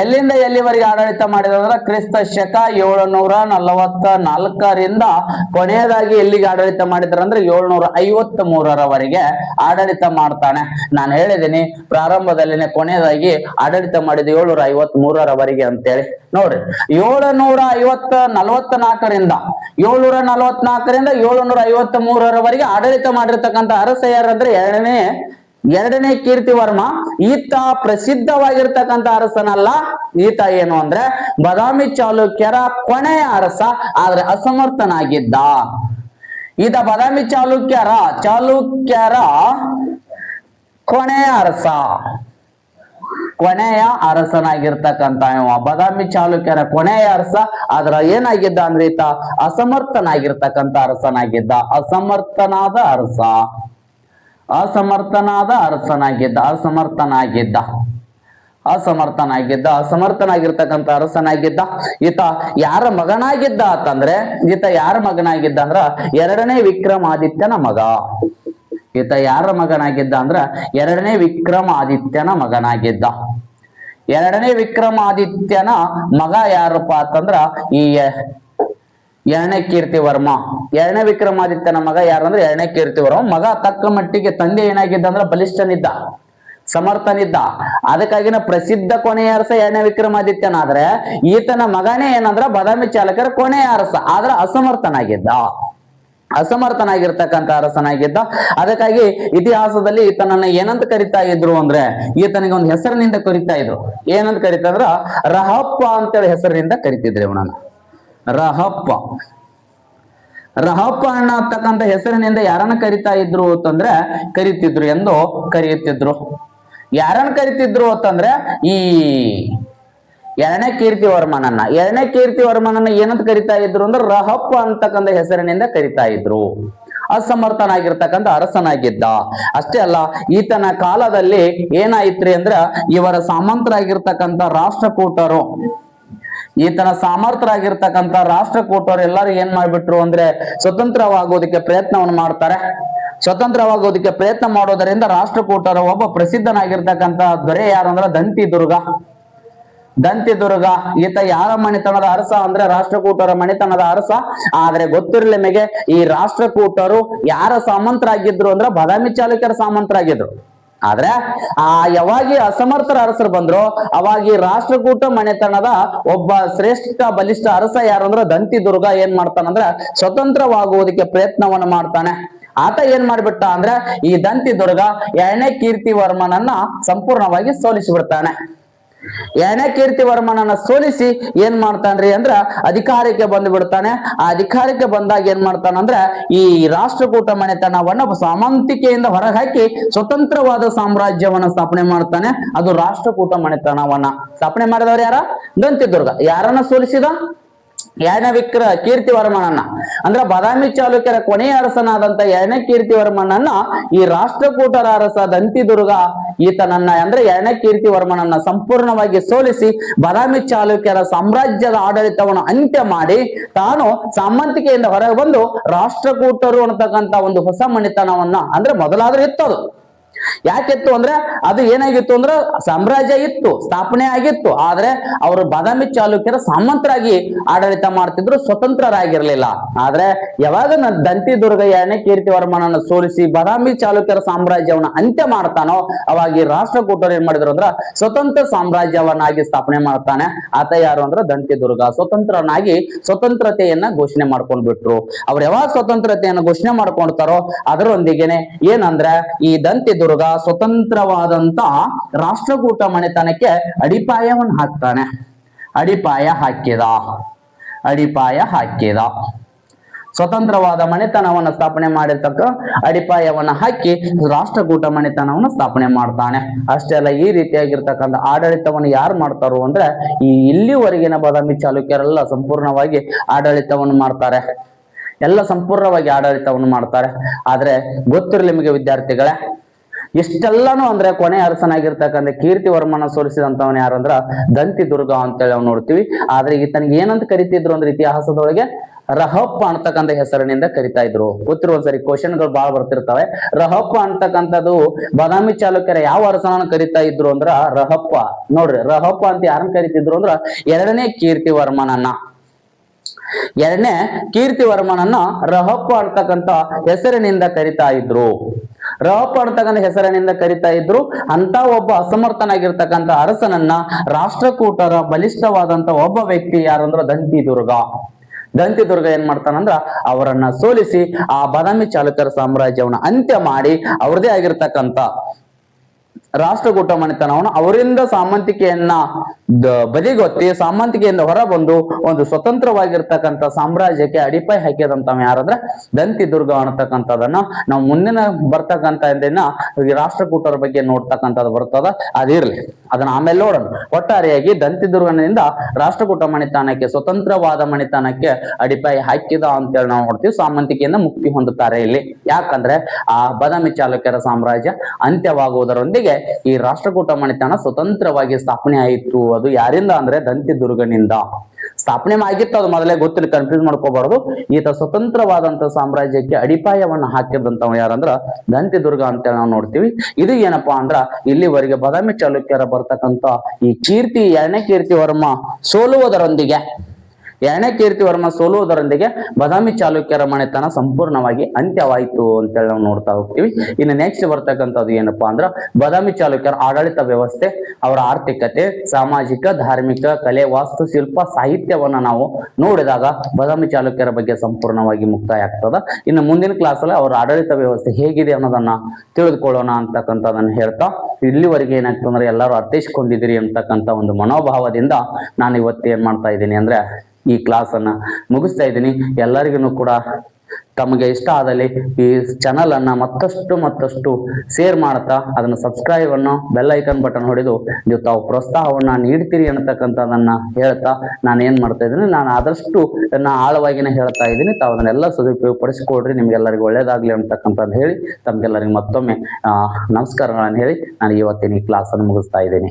ಎಲ್ಲಿಂದ ಎಲ್ಲಿವರೆಗೆ ಆಡಳಿತ ಮಾಡಿದ ಅಂದ್ರೆ ಕ್ರಿಸ್ತ ಶಕ ಏಳುನೂರ ನಲವತ್ತ ನಾಲ್ಕರಿಂದ ಕೊನೆಯದಾಗಿ ಎಲ್ಲಿಗೆ ಆಡಳಿತ ಮಾಡಿದ್ರ ಅಂದ್ರೆ ಏಳ್ನೂರ ಐವತ್ತ ಮೂರರವರೆಗೆ ಆಡಳಿತ ಮಾಡ್ತಾನೆ. ನಾನು ಹೇಳಿದ್ದೀನಿ ಪ್ರಾರಂಭದಲ್ಲಿನೇ ಕೊನೆಯದಾಗಿ ಆಡಳಿತ ಮಾಡಿದ ಏಳ್ನೂರ ಐವತ್ ಮೂರರವರೆಗೆ ಅಂತೇಳಿ. ನೋಡ್ರಿ, ಏಳುನೂರ ಐವತ್ತ ನಲವತ್ತ ನಾಲ್ಕರಿಂದ ಏಳ್ನೂರ ನಲವತ್ನಾಲ್ಕರಿಂದ ಏಳುನೂರ ಐವತ್ತ ಮೂರರವರೆಗೆ ಆಡಳಿತ ಮಾಡಿರ್ತಕ್ಕಂಥ ಅರಸ ಯಾರಂದ್ರೆ ಎರಡನೇ ಎರಡನೇ ಕೀರ್ತಿವರ್ಮ ಈತ ಪ್ರಸಿದ್ಧವಾಗಿರ್ತಕ್ಕಂಥ ಅರಸನಲ್ಲ. ಈತ ಏನು ಅಂದ್ರೆ ಬದಾಮಿ ಚಾಲುಕ್ಯರ ಕೊನೆಯ ಅರಸ, ಆದ್ರೆ ಅಸಮರ್ಥನಾಗಿದ್ದ. ಈತ ಬದಾಮಿ ಚಾಲುಕ್ಯರ ಚಾಲುಕ್ಯರ ಕೊನೆಯ ಅರಸ. ಕೊನೆಯ ಅರಸನಾಗಿರ್ತಕ್ಕಂತ ಬದಾಮಿ ಚಾಲುಕ್ಯರ ಕೊನೆಯ ಅರಸ, ಆದ್ರ ಏನಾಗಿದ್ದ ಅಂದ್ರೆ ಈತ ಅಸಮರ್ಥನಾಗಿರ್ತಕ್ಕಂಥ ಅರಸನಾಗಿದ್ದ. ಅಸಮರ್ಥನಾದ ಅರಸ. ಅಸಮರ್ಥನಾದ ಅರಸನಾಗಿದ್ದ, ಅಸಮರ್ಥನಾಗಿದ್ದ. ಅಸಮರ್ಥನಾಗಿದ್ದ, ಅಸಮರ್ಥನಾಗಿರ್ತಕ್ಕಂಥ ಅರಸನಾಗಿದ್ದ. ಈತ ಯಾರ ಮಗನಾಗಿದ್ದ ಅಂತಂದ್ರೆ, ಈತ ಯಾರ ಮಗನಾಗಿದ್ದ ಅಂದ್ರ ಎರಡನೇ ವಿಕ್ರಮಾದಿತ್ಯನ ಮಗ. ಈತ ಯಾರ ಮಗನಾಗಿದ್ದ ಅಂದ್ರ ಎರಡನೇ ವಿಕ್ರಮಾದಿತ್ಯನ ಮಗನಾಗಿದ್ದ. ಎರಡನೇ ವಿಕ್ರಮಾದಿತ್ಯನ ಮಗ ಯಾರಪ್ಪ ಅಂತಂದ್ರ ಈ ಎರಡನೇ ಕೀರ್ತಿ ವರ್ಮ ಎರಡನೇ ವಿಕ್ರಮಾದಿತ್ಯನ ಮಗ ಯಾರಂದ್ರೆ ಎರಡನೇ ಕೀರ್ತಿ ವರ್ಮ ಮಗ ತಕ್ಕ ಮಟ್ಟಿಗೆ ತಂದೆ ಏನಾಗಿದ್ದ ಅಂದ್ರೆ ಬಲಿಷ್ಠನಿದ್ದ, ಸಮರ್ಥನಿದ್ದ. ಅದಕ್ಕಾಗಿನ ಪ್ರಸಿದ್ಧ ಕೊನೆಯ ಅರಸ ಎರಡನೇ ವಿಕ್ರಮಾದಿತ್ಯನಾದ್ರೆ ಈತನ ಮಗನೇ ಏನಂದ್ರ ಬದಾಮಿ ಚಾಲಕರ ಕೊನೆಯ ಅರಸ, ಆದ್ರೆ ಅಸಮರ್ಥನಾಗಿದ್ದ. ಅಸಮರ್ಥನಾಗಿರ್ತಕ್ಕಂಥ ಅರಸನಾಗಿದ್ದ. ಅದಕ್ಕಾಗಿ ಇತಿಹಾಸದಲ್ಲಿ ಈತನನ್ನ ಏನಂತ ಕರಿತಾ ಇದ್ರು ಅಂದ್ರೆ ಈತನಿಗೆ ಒಂದು ಹೆಸರಿನಿಂದ ಕರಿತಾ ಇದ್ರು. ಏನಂತ ಕರಿತಾ ಇದ್ರ ರಹಪ್ಪ ಅಂತೇಳಿ ಹೆಸರಿನಿಂದ ಕರಿತಿದ್ರು ಇವನನ್ನ. ರಹಪ್ಪ. ರಹಪ್ಪ ಅನ್ನತಕ್ಕಂಥ ಹೆಸರಿನಿಂದ ಯಾರನ್ನ ಕರಿತಾ ಇದ್ರು ಅಂತಂದ್ರೆ ಕರಿತಿದ್ರು ಎಂದು ಕರೆಯುತ್ತಿದ್ರು. ಯಾರನ್ನ ಕರಿತಿದ್ರು ಅಂತಂದ್ರೆ ಈ ಎರಡನೇ ಕೀರ್ತಿ ವರ್ಮನನ್ನ. ಎರಡನೇ ಕೀರ್ತಿ ವರ್ಮನನ್ನ ಏನಂತ ಕರಿತಾ ಇದ್ರು ಅಂದ್ರೆ ರಹಪ್ಪ ಅಂತಕ್ಕಂಥ ಹೆಸರಿನಿಂದ ಕರಿತಾ ಇದ್ರು. ಅಸಮರ್ಥನಾಗಿರ್ತಕ್ಕಂಥ ಅರಸನಾಗಿದ್ದ. ಅಷ್ಟೇ ಅಲ್ಲ, ಈತನ ಕಾಲದಲ್ಲಿ ಏನಾಯ್ತ್ರಿ ಅಂದ್ರ ಇವರ ಸಾಮಂತರಾಗಿರ್ತಕ್ಕಂಥ ರಾಷ್ಟ್ರಕೂಟರು. ಈತನ ಸಾಮರ್ಥ್ಯರಾಗಿರ್ತಕ್ಕಂಥ ರಾಷ್ಟ್ರಕೂಟರು ಎಲ್ಲರೂ ಏನ್ ಮಾಡ್ಬಿಟ್ರು ಅಂದ್ರೆ ಸ್ವತಂತ್ರವಾಗೋದಕ್ಕೆ ಪ್ರಯತ್ನವನ್ನು ಮಾಡ್ತಾರೆ. ಸ್ವತಂತ್ರವಾಗೋದಕ್ಕೆ ಪ್ರಯತ್ನ ಮಾಡೋದರಿಂದ ರಾಷ್ಟ್ರಕೂಟರ ಒಬ್ಬ ಪ್ರಸಿದ್ಧನಾಗಿರ್ತಕ್ಕಂತ ದೊರೆ ಯಾರು ಅಂದ್ರೆ ದಂತಿ ದುರ್ಗ ದಂತಿ ದುರ್ಗ ಈತ ಯಾರ ಮಣಿತನದ ಅರಸ ಅಂದ್ರೆ ರಾಷ್ಟ್ರಕೂಟರ ಮಣಿತನದ ಅರಸ? ಆದ್ರೆ ಗೊತ್ತಿರಲಿ ನಿಮಗೆ ಈ ರಾಷ್ಟ್ರಕೂಟರು ಯಾರ ಸಾಮಂತರಾಗಿದ್ರು ಅಂದ್ರೆ ಬದಾಮಿ ಚಾಲುಕ್ಯರ ಸಾಮಂತರಾಗಿದ್ರು. ಆದ್ರೆ ಆ ಯಾವಾಗಿ ಅಸಮರ್ಥರ ಅರಸರು ಬಂದ್ರು, ಅವಾಗಿ ರಾಷ್ಟ್ರಕೂಟ ಮನೆತನದ ಒಬ್ಬ ಶ್ರೇಷ್ಠ ಬಲಿಷ್ಠ ಅರಸ ಯಾರು ಅಂದ್ರೆ ದಂತಿ ದುರ್ಗ ಏನ್ ಮಾಡ್ತಾನಂದ್ರೆ ಸ್ವತಂತ್ರವಾಗುವುದಕ್ಕೆ ಪ್ರಯತ್ನವನ್ನು ಮಾಡ್ತಾನೆ. ಆತ ಏನ್ ಮಾಡ್ಬಿಟ್ಟ ಅಂದ್ರೆ ಈ ದಂತಿ ದುರ್ಗ ಎರಡನೇ ಕೀರ್ತಿವರ್ಮನನ್ನ ಸಂಪೂರ್ಣವಾಗಿ ಸೋಲಿಸಿಬಿಡ್ತಾನೆ. ಎರಡನೇ ಕೀರ್ತಿವರ್ಮನನ್ನ ಸೋಲಿಸಿ ಏನ್ ಮಾಡ್ತಾನ್ರಿ ಅಂದ್ರ ಅಧಿಕಾರಕ್ಕೆ ಬಂದು ಬಿಡ್ತಾನೆ. ಆ ಅಧಿಕಾರಕ್ಕೆ ಬಂದಾಗ ಏನ್ ಮಾಡ್ತಾನಂದ್ರ ಈ ರಾಷ್ಟ್ರಕೂಟ ಮನೆತನವನ್ನ ಸಾಮಂತಿಕೆಯಿಂದ ಹೊರಹಾಕಿ ಸ್ವತಂತ್ರವಾದ ಸಾಮ್ರಾಜ್ಯವನ್ನ ಸ್ಥಾಪನೆ ಮಾಡ್ತಾನೆ. ಅದು ರಾಷ್ಟ್ರಕೂಟ ಮನೆತನವನ್ನ. ಸ್ಥಾಪನೆ ಮಾಡಿದವ್ರು ಯಾರ? ದಂತಿದುರ್ಗ ಯಾರನ್ನ ಸೋಲಿಸಿದ? ಎರಡನೇ ವಿಕ್ರ ಕೀರ್ತಿವರ್ಮನನ್ನ ಅಂದ್ರ ಬಾದಾಮಿ ಚಾಲುಕ್ಯರ ಕೊನೆಯ ಅರಸನಾದಂತ ಎರಡನೇ ಕೀರ್ತಿವರ್ಮನನ್ನ ಈ ರಾಷ್ಟ್ರಕೂಟರ ಅರಸ ದಂತಿದುರ್ಗ ಈತನನ್ನ, ಅಂದ್ರೆ ಯಾನ ಕೀರ್ತಿವರ್ಮನನ್ನ ಸಂಪೂರ್ಣವಾಗಿ ಸೋಲಿಸಿ ಬಾದಾಮಿ ಚಾಲುಕ್ಯರ ಸಾಮ್ರಾಜ್ಯದ ಆಡಳಿತವನ್ನು ಅಂತ್ಯ ಮಾಡಿ ತಾನು ಸಾಮಂತಿಕೆಯಿಂದ ಹೊರಗೆ ಬಂದು ರಾಷ್ಟ್ರಕೂಟರು ಅನ್ನತಕ್ಕಂತ ಒಂದು ಹೊಸ ಮಣಿತನವನ್ನ ಅಂದ್ರೆ ಮೊದಲಾದ್ರೂ ಇತ್ತದು ಯಾಕಿತ್ತು ಅಂದ್ರೆ ಅದು ಏನಾಗಿತ್ತು ಅಂದ್ರೆ ಸಾಮ್ರಾಜ್ಯ ಇತ್ತು, ಸ್ಥಾಪನೆ ಆಗಿತ್ತು. ಆದ್ರೆ ಅವರು ಬಾದಾಮಿ ಚಾಲುಕ್ಯರ ಸಾಮಂತರಾಗಿ ಆಡಳಿತ ಮಾಡ್ತಿದ್ರು, ಸ್ವತಂತ್ರರಾಗಿರ್ಲಿಲ್ಲ. ಆದ್ರೆ ಯಾವಾಗ ದಂತಿ ದುರ್ಗಯ್ಯನೇ ಕೀರ್ತಿ ವರ್ಮನನ್ನು ಸೋಲಿಸಿ ಬಾದಾಮಿ ಚಾಲುಕ್ಯರ ಸಾಮ್ರಾಜ್ಯವನ್ನ ಅಂತ್ಯ ಮಾಡ್ತಾನೋ, ಅವಾಗಿ ರಾಷ್ಟ್ರಕೂಟರು ಏನ್ ಮಾಡಿದ್ರು ಅಂದ್ರ ಸ್ವತಂತ್ರ ಸಾಮ್ರಾಜ್ಯವನ್ನಾಗಿ ಸ್ಥಾಪನೆ ಮಾಡ್ತಾನೆ. ಆತ ಯಾರು ಅಂದ್ರೆ ದಂತಿದುರ್ಗ ಸ್ವತಂತ್ರನಾಗಿ ಸ್ವತಂತ್ರತೆಯನ್ನ ಘೋಷಣೆ ಮಾಡ್ಕೊಂಡ್ ಬಿಟ್ರು. ಅವ್ರು ಯಾವಾಗ ಸ್ವತಂತ್ರತೆಯನ್ನು ಘೋಷಣೆ ಮಾಡ್ಕೊಳ್ತಾರೋ ಅದರೊಂದಿಗೆನೆ ಏನಂದ್ರೆ ಈ ದಂತಿದುರ್ಗ ಸ್ವತಂತ್ರವಾದಂತ ರಾಷ್ಟ್ರಕೂಟ ಮನೆತನಕ್ಕೆ ಅಡಿಪಾಯವನ್ನು ಹಾಕ್ತಾನೆ. ಅಡಿಪಾಯ ಹಾಕಿದ ಅಡಿಪಾಯ ಹಾಕಿದ ಸ್ವತಂತ್ರವಾದ ಮನೆತನವನ್ನ ಸ್ಥಾಪನೆ ಮಾಡಿರ್ತಕ್ಕ ಅಡಿಪಾಯವನ್ನು ಹಾಕಿ ರಾಷ್ಟ್ರಕೂಟ ಮನೆತನವನ್ನ ಸ್ಥಾಪನೆ ಮಾಡ್ತಾನೆ. ಅಷ್ಟೇ ಅಲ್ಲ, ಈ ರೀತಿಯಾಗಿರ್ತಕ್ಕಂಥ ಆಡಳಿತವನ್ನು ಯಾರು ಮಾಡ್ತಾರೋ ಅಂದ್ರೆ ಈ ಇಲ್ಲಿವರೆಗಿನ ಬಾದಾಮಿ ಚಾಲುಕ್ಯರೆಲ್ಲ ಸಂಪೂರ್ಣವಾಗಿ ಆಡಳಿತವನ್ನು ಮಾಡ್ತಾರೆ. ಎಲ್ಲ ಸಂಪೂರ್ಣವಾಗಿ ಆಡಳಿತವನ್ನು ಮಾಡ್ತಾರೆ. ಆದ್ರೆ ಗೊತ್ತಿರಲಿ ನಿಮಗೆ ವಿದ್ಯಾರ್ಥಿಗಳೇ ಇಷ್ಟೆಲ್ಲಾನು ಅಂದ್ರೆ ಕೊನೆ ಅರಸನಾಗಿರ್ತಕ್ಕಂಥ ಕೀರ್ತಿ ವರ್ಮನ ಯಾರು ಯಾರಂದ್ರ ದಂತಿ ದುರ್ಗ ಅಂತೇಳಿ ನಾವು ನೋಡ್ತೀವಿ. ಆದ್ರೆ ಈತನಿಗೆ ಏನಂತ ಕರಿತಿದ್ರು ಅಂದ್ರೆ ಇತಿಹಾಸದೊಳಗೆ? ರಹಪ್ಪ ಅಂತಕ್ಕಂಥ ಹೆಸರಿನಿಂದ ಕರಿತಾ ಇದ್ರು. ಗೊತ್ತಿರುವ ಒಂದ್ಸರಿ ಕ್ವಶನ್ಗಳು ಬಾಳ ಬರ್ತಿರ್ತವೆ. ರಹಪ್ಪ ಅಂತಕ್ಕಂಥದ್ದು ಬಾದಾಮಿ ಚಾಲುಕ್ಯರ ಯಾವ ಅರಸನನ್ನ ಕರಿತಾ ಇದ್ರು ಅಂದ್ರ ರಹಪ್ಪ. ನೋಡ್ರಿ, ರಹಪ್ಪ ಅಂತ ಯಾರನ್ನ ಕರಿತಿದ್ರು ಅಂದ್ರ ಎರಡನೇ ಕೀರ್ತಿವರ್ಮನನ್ನ ಎರಡನೇ ಕೀರ್ತಿವರ್ಮನನ್ನ ರಹಪ್ಪ ಅಂತಕ್ಕಂಥ ಹೆಸರಿನಿಂದ ಕರಿತಾ ಇದ್ರು. ರಹಪ್ಪ ಅಂತಕ್ಕಂಥ ಹೆಸರಿನಿಂದ ಕರಿತಾ ಇದ್ರು. ಅಂತ ಒಬ್ಬ ಅಸಮರ್ಥನಾಗಿರ್ತಕ್ಕಂಥ ಅರಸನನ್ನ ರಾಷ್ಟ್ರಕೂಟರ ಬಲಿಷ್ಠವಾದಂತ ಒಬ್ಬ ವ್ಯಕ್ತಿ ಯಾರಂದ್ರ ದಂತಿ ದುರ್ಗ ದಂತಿ ದುರ್ಗ ಏನ್ ಮಾಡ್ತಾನಂದ್ರ ಅವರನ್ನ ಸೋಲಿಸಿ ಆ ಬಾದಾಮಿ ಚಾಲುಕ್ಯರ ಸಾಮ್ರಾಜ್ಯವನ್ನ ಅಂತ್ಯ ಮಾಡಿ ಅವ್ರದೇ ಆಗಿರ್ತಕ್ಕಂಥ ರಾಷ್ಟ್ರಕೂಟ ಮನೆತನವನ್ನು ಅವರಿಂದ ಸಾಮಂತಿಕೆಯನ್ನ ಬದಿಗೊತ್ತಿ ಸಾಮಂತಿಕೆಯಿಂದ ಹೊರಬಂದು ಒಂದು ಸ್ವತಂತ್ರವಾಗಿರ್ತಕ್ಕಂಥ ಸಾಮ್ರಾಜ್ಯಕ್ಕೆ ಅಡಿಪಾಯಿ ಹಾಕಿದಂತ ಯಾರಂದ್ರೆ ದಂತಿ ದುರ್ಗ ಅನ್ನತಕ್ಕಂಥದನ್ನ ನಾವು ಮುಂದಿನ ಬರ್ತಕ್ಕಂಥ ದಿನ ರಾಷ್ಟ್ರಕೂಟರ ಬಗ್ಗೆ ನೋಡ್ತಕ್ಕಂಥದ್ದು ಬರ್ತದ ಅದಿರ್ಲಿ ಅದನ್ನ ಆಮೇಲೆ ನೋಡೋಣ. ಒಟ್ಟಾರೆಯಾಗಿ ದಂತಿ ದುರ್ಗನಿಂದ ರಾಷ್ಟ್ರಕೂಟ ಮಣಿತಾನಕ್ಕೆ ಸ್ವತಂತ್ರವಾದ ಮಣಿತಾನಕ್ಕೆ ಅಡಿಪಾಯ ಹಾಕಿದ ಅಂತೇಳಿ ನಾವು ನೋಡ್ತೀವಿ. ಸಾಮಂತಿಕೆಯಿಂದ ಮುಕ್ತಿ ಹೊಂದುತ್ತಾರೆ ಇಲ್ಲಿ. ಯಾಕಂದ್ರೆ ಆ ಬದಾಮಿ ಚಾಲುಕ್ಯರ ಸಾಮ್ರಾಜ್ಯ ಅಂತ್ಯವಾಗುವುದರೊಂದಿಗೆ ಈ ರಾಷ್ಟ್ರಕೂಟ ಮನೆತನ ಸ್ವತಂತ್ರವಾಗಿ ಸ್ಥಾಪನೆ ಆಯಿತು. ಅದು ಯಾರಿಂದ ಅಂದ್ರೆ ದಂತಿ ದುರ್ಗನಿಂದ. ಸ್ಥಾಪನೆ ಆಗಿತ್ತು, ಅದು ಮೊದಲೇ ಗೊತ್ತಿಲ್ಲ ಕನ್ಫ್ಯೂಸ್ ಮಾಡ್ಕೋಬಾರದು. ಈತ ಸ್ವತಂತ್ರವಾದಂತ ಸಾಮ್ರಾಜ್ಯಕ್ಕೆ ಅಡಿಪಾಯವನ್ನ ಹಾಕಿದಂತವ ಯಾರಂದ್ರ ದಂತಿ ದುರ್ಗ ಅಂತೇಳಿ ನಾವು ನೋಡ್ತೀವಿ. ಇದು ಏನಪ್ಪಾ ಅಂದ್ರ ಇಲ್ಲಿವರೆಗೆ ಬದಾಮಿ ಚಾಲುಕ್ಯರ ಬರ್ತಕ್ಕಂತ ಈ ಕೀರ್ತಿ, ಎರಡನೇ ಕೀರ್ತಿ ವರ್ಮ ಸೋಲುವುದರೊಂದಿಗೆ ಎರಡನೇ ಕೀರ್ತಿವರ್ಮ ಸೋಲುವುದರೊಂದಿಗೆ ಬದಾಮಿ ಚಾಲುಕ್ಯರ ಮನೆತನ ಸಂಪೂರ್ಣವಾಗಿ ಅಂತ್ಯವಾಯಿತು ಅಂತೇಳಿ ನಾವು ನೋಡ್ತಾ ಹೋಗ್ತೀವಿ. ಇನ್ನು ನೆಕ್ಸ್ಟ್ ಬರ್ತಕ್ಕಂಥದ್ದು ಏನಪ್ಪಾ ಅಂದ್ರ ಬದಾಮಿ ಚಾಲುಕ್ಯರ ಆಡಳಿತ ವ್ಯವಸ್ಥೆ, ಅವರ ಆರ್ಥಿಕತೆ, ಸಾಮಾಜಿಕ, ಧಾರ್ಮಿಕ, ಕಲೆ ವಾಸ್ತುಶಿಲ್ಪ ಸಾಹಿತ್ಯವನ್ನ ನಾವು ನೋಡಿದಾಗ ಬದಾಮಿ ಚಾಲುಕ್ಯರ ಬಗ್ಗೆ ಸಂಪೂರ್ಣವಾಗಿ ಮುಕ್ತಾಯ ಆಗ್ತದ ಇನ್ನು ಮುಂದಿನ ಕ್ಲಾಸಲ್ಲಿ ಅವರ ಆಡಳಿತ ವ್ಯವಸ್ಥೆ ಹೇಗಿದೆ ಅನ್ನೋದನ್ನ ತಿಳಿದುಕೊಳ್ಳೋಣ ಅಂತಕ್ಕಂಥದನ್ನ ಹೇಳ್ತಾ, ಇಲ್ಲಿವರೆಗೆ ಏನಾಗ್ತದೆ ಅಂದ್ರೆ ಎಲ್ಲರೂ ಅರ್ಥೈಸ್ಕೊಂಡಿದ್ದೀರಿ ಅಂತಕ್ಕಂಥ ಒಂದು ಮನೋಭಾವದಿಂದ ನಾನು ಇವತ್ತು ಏನ್ ಮಾಡ್ತಾ ಇದ್ದೀನಿ ಅಂದ್ರೆ ಈ ಕ್ಲಾಸ್ ಅನ್ನ ಮುಗಿಸ್ತಾ ಇದ್ದೀನಿ. ಎಲ್ಲರಿಗೂ ಕೂಡ ತಮಗೆ ಇಷ್ಟ ಆದಲ್ಲಿ ಈ ಚಾನಲ್ ಅನ್ನ ಮತ್ತಷ್ಟು ಮತ್ತಷ್ಟು ಶೇರ್ ಮಾಡ್ತಾ ಅದನ್ನ ಸಬ್ಸ್ಕ್ರೈಬ್ ಅನ್ನು ಬೆಲ್ ಐಕನ್ ಬಟನ್ ಹೊಡೆದು ನೀವು ತಾವು ಪ್ರೋತ್ಸಾಹವನ್ನ ನೀಡ್ತೀರಿ ಅನ್ನತಕ್ಕಂಥದನ್ನ ಹೇಳ್ತಾ ನಾನು ಏನ್ ಮಾಡ್ತಾ ಇದ್ದೀನಿ, ನಾನು ಆದಷ್ಟು ನಾನು ಆಳವಾಗಿನೇ ಹೇಳ್ತಾ ಇದ್ದೀನಿ. ತಾವು ಅದನ್ನೆಲ್ಲ ಸದುಪಯೋಗ ನಿಮಗೆಲ್ಲರಿಗೂ ಒಳ್ಳೇದಾಗ್ಲಿ ಅಂತಕ್ಕಂಥದ್ದು ಹೇಳಿ, ತಮ್ಗೆಲ್ಲರಿಗೆ ಮತ್ತೊಮ್ಮೆ ನಮಸ್ಕಾರಗಳನ್ನು ಹೇಳಿ ನಾನು ಇವತ್ತಿನ ಈ ಕ್ಲಾಸ್ ಅನ್ನು ಮುಗಿಸ್ತಾ ಇದ್ದೀನಿ.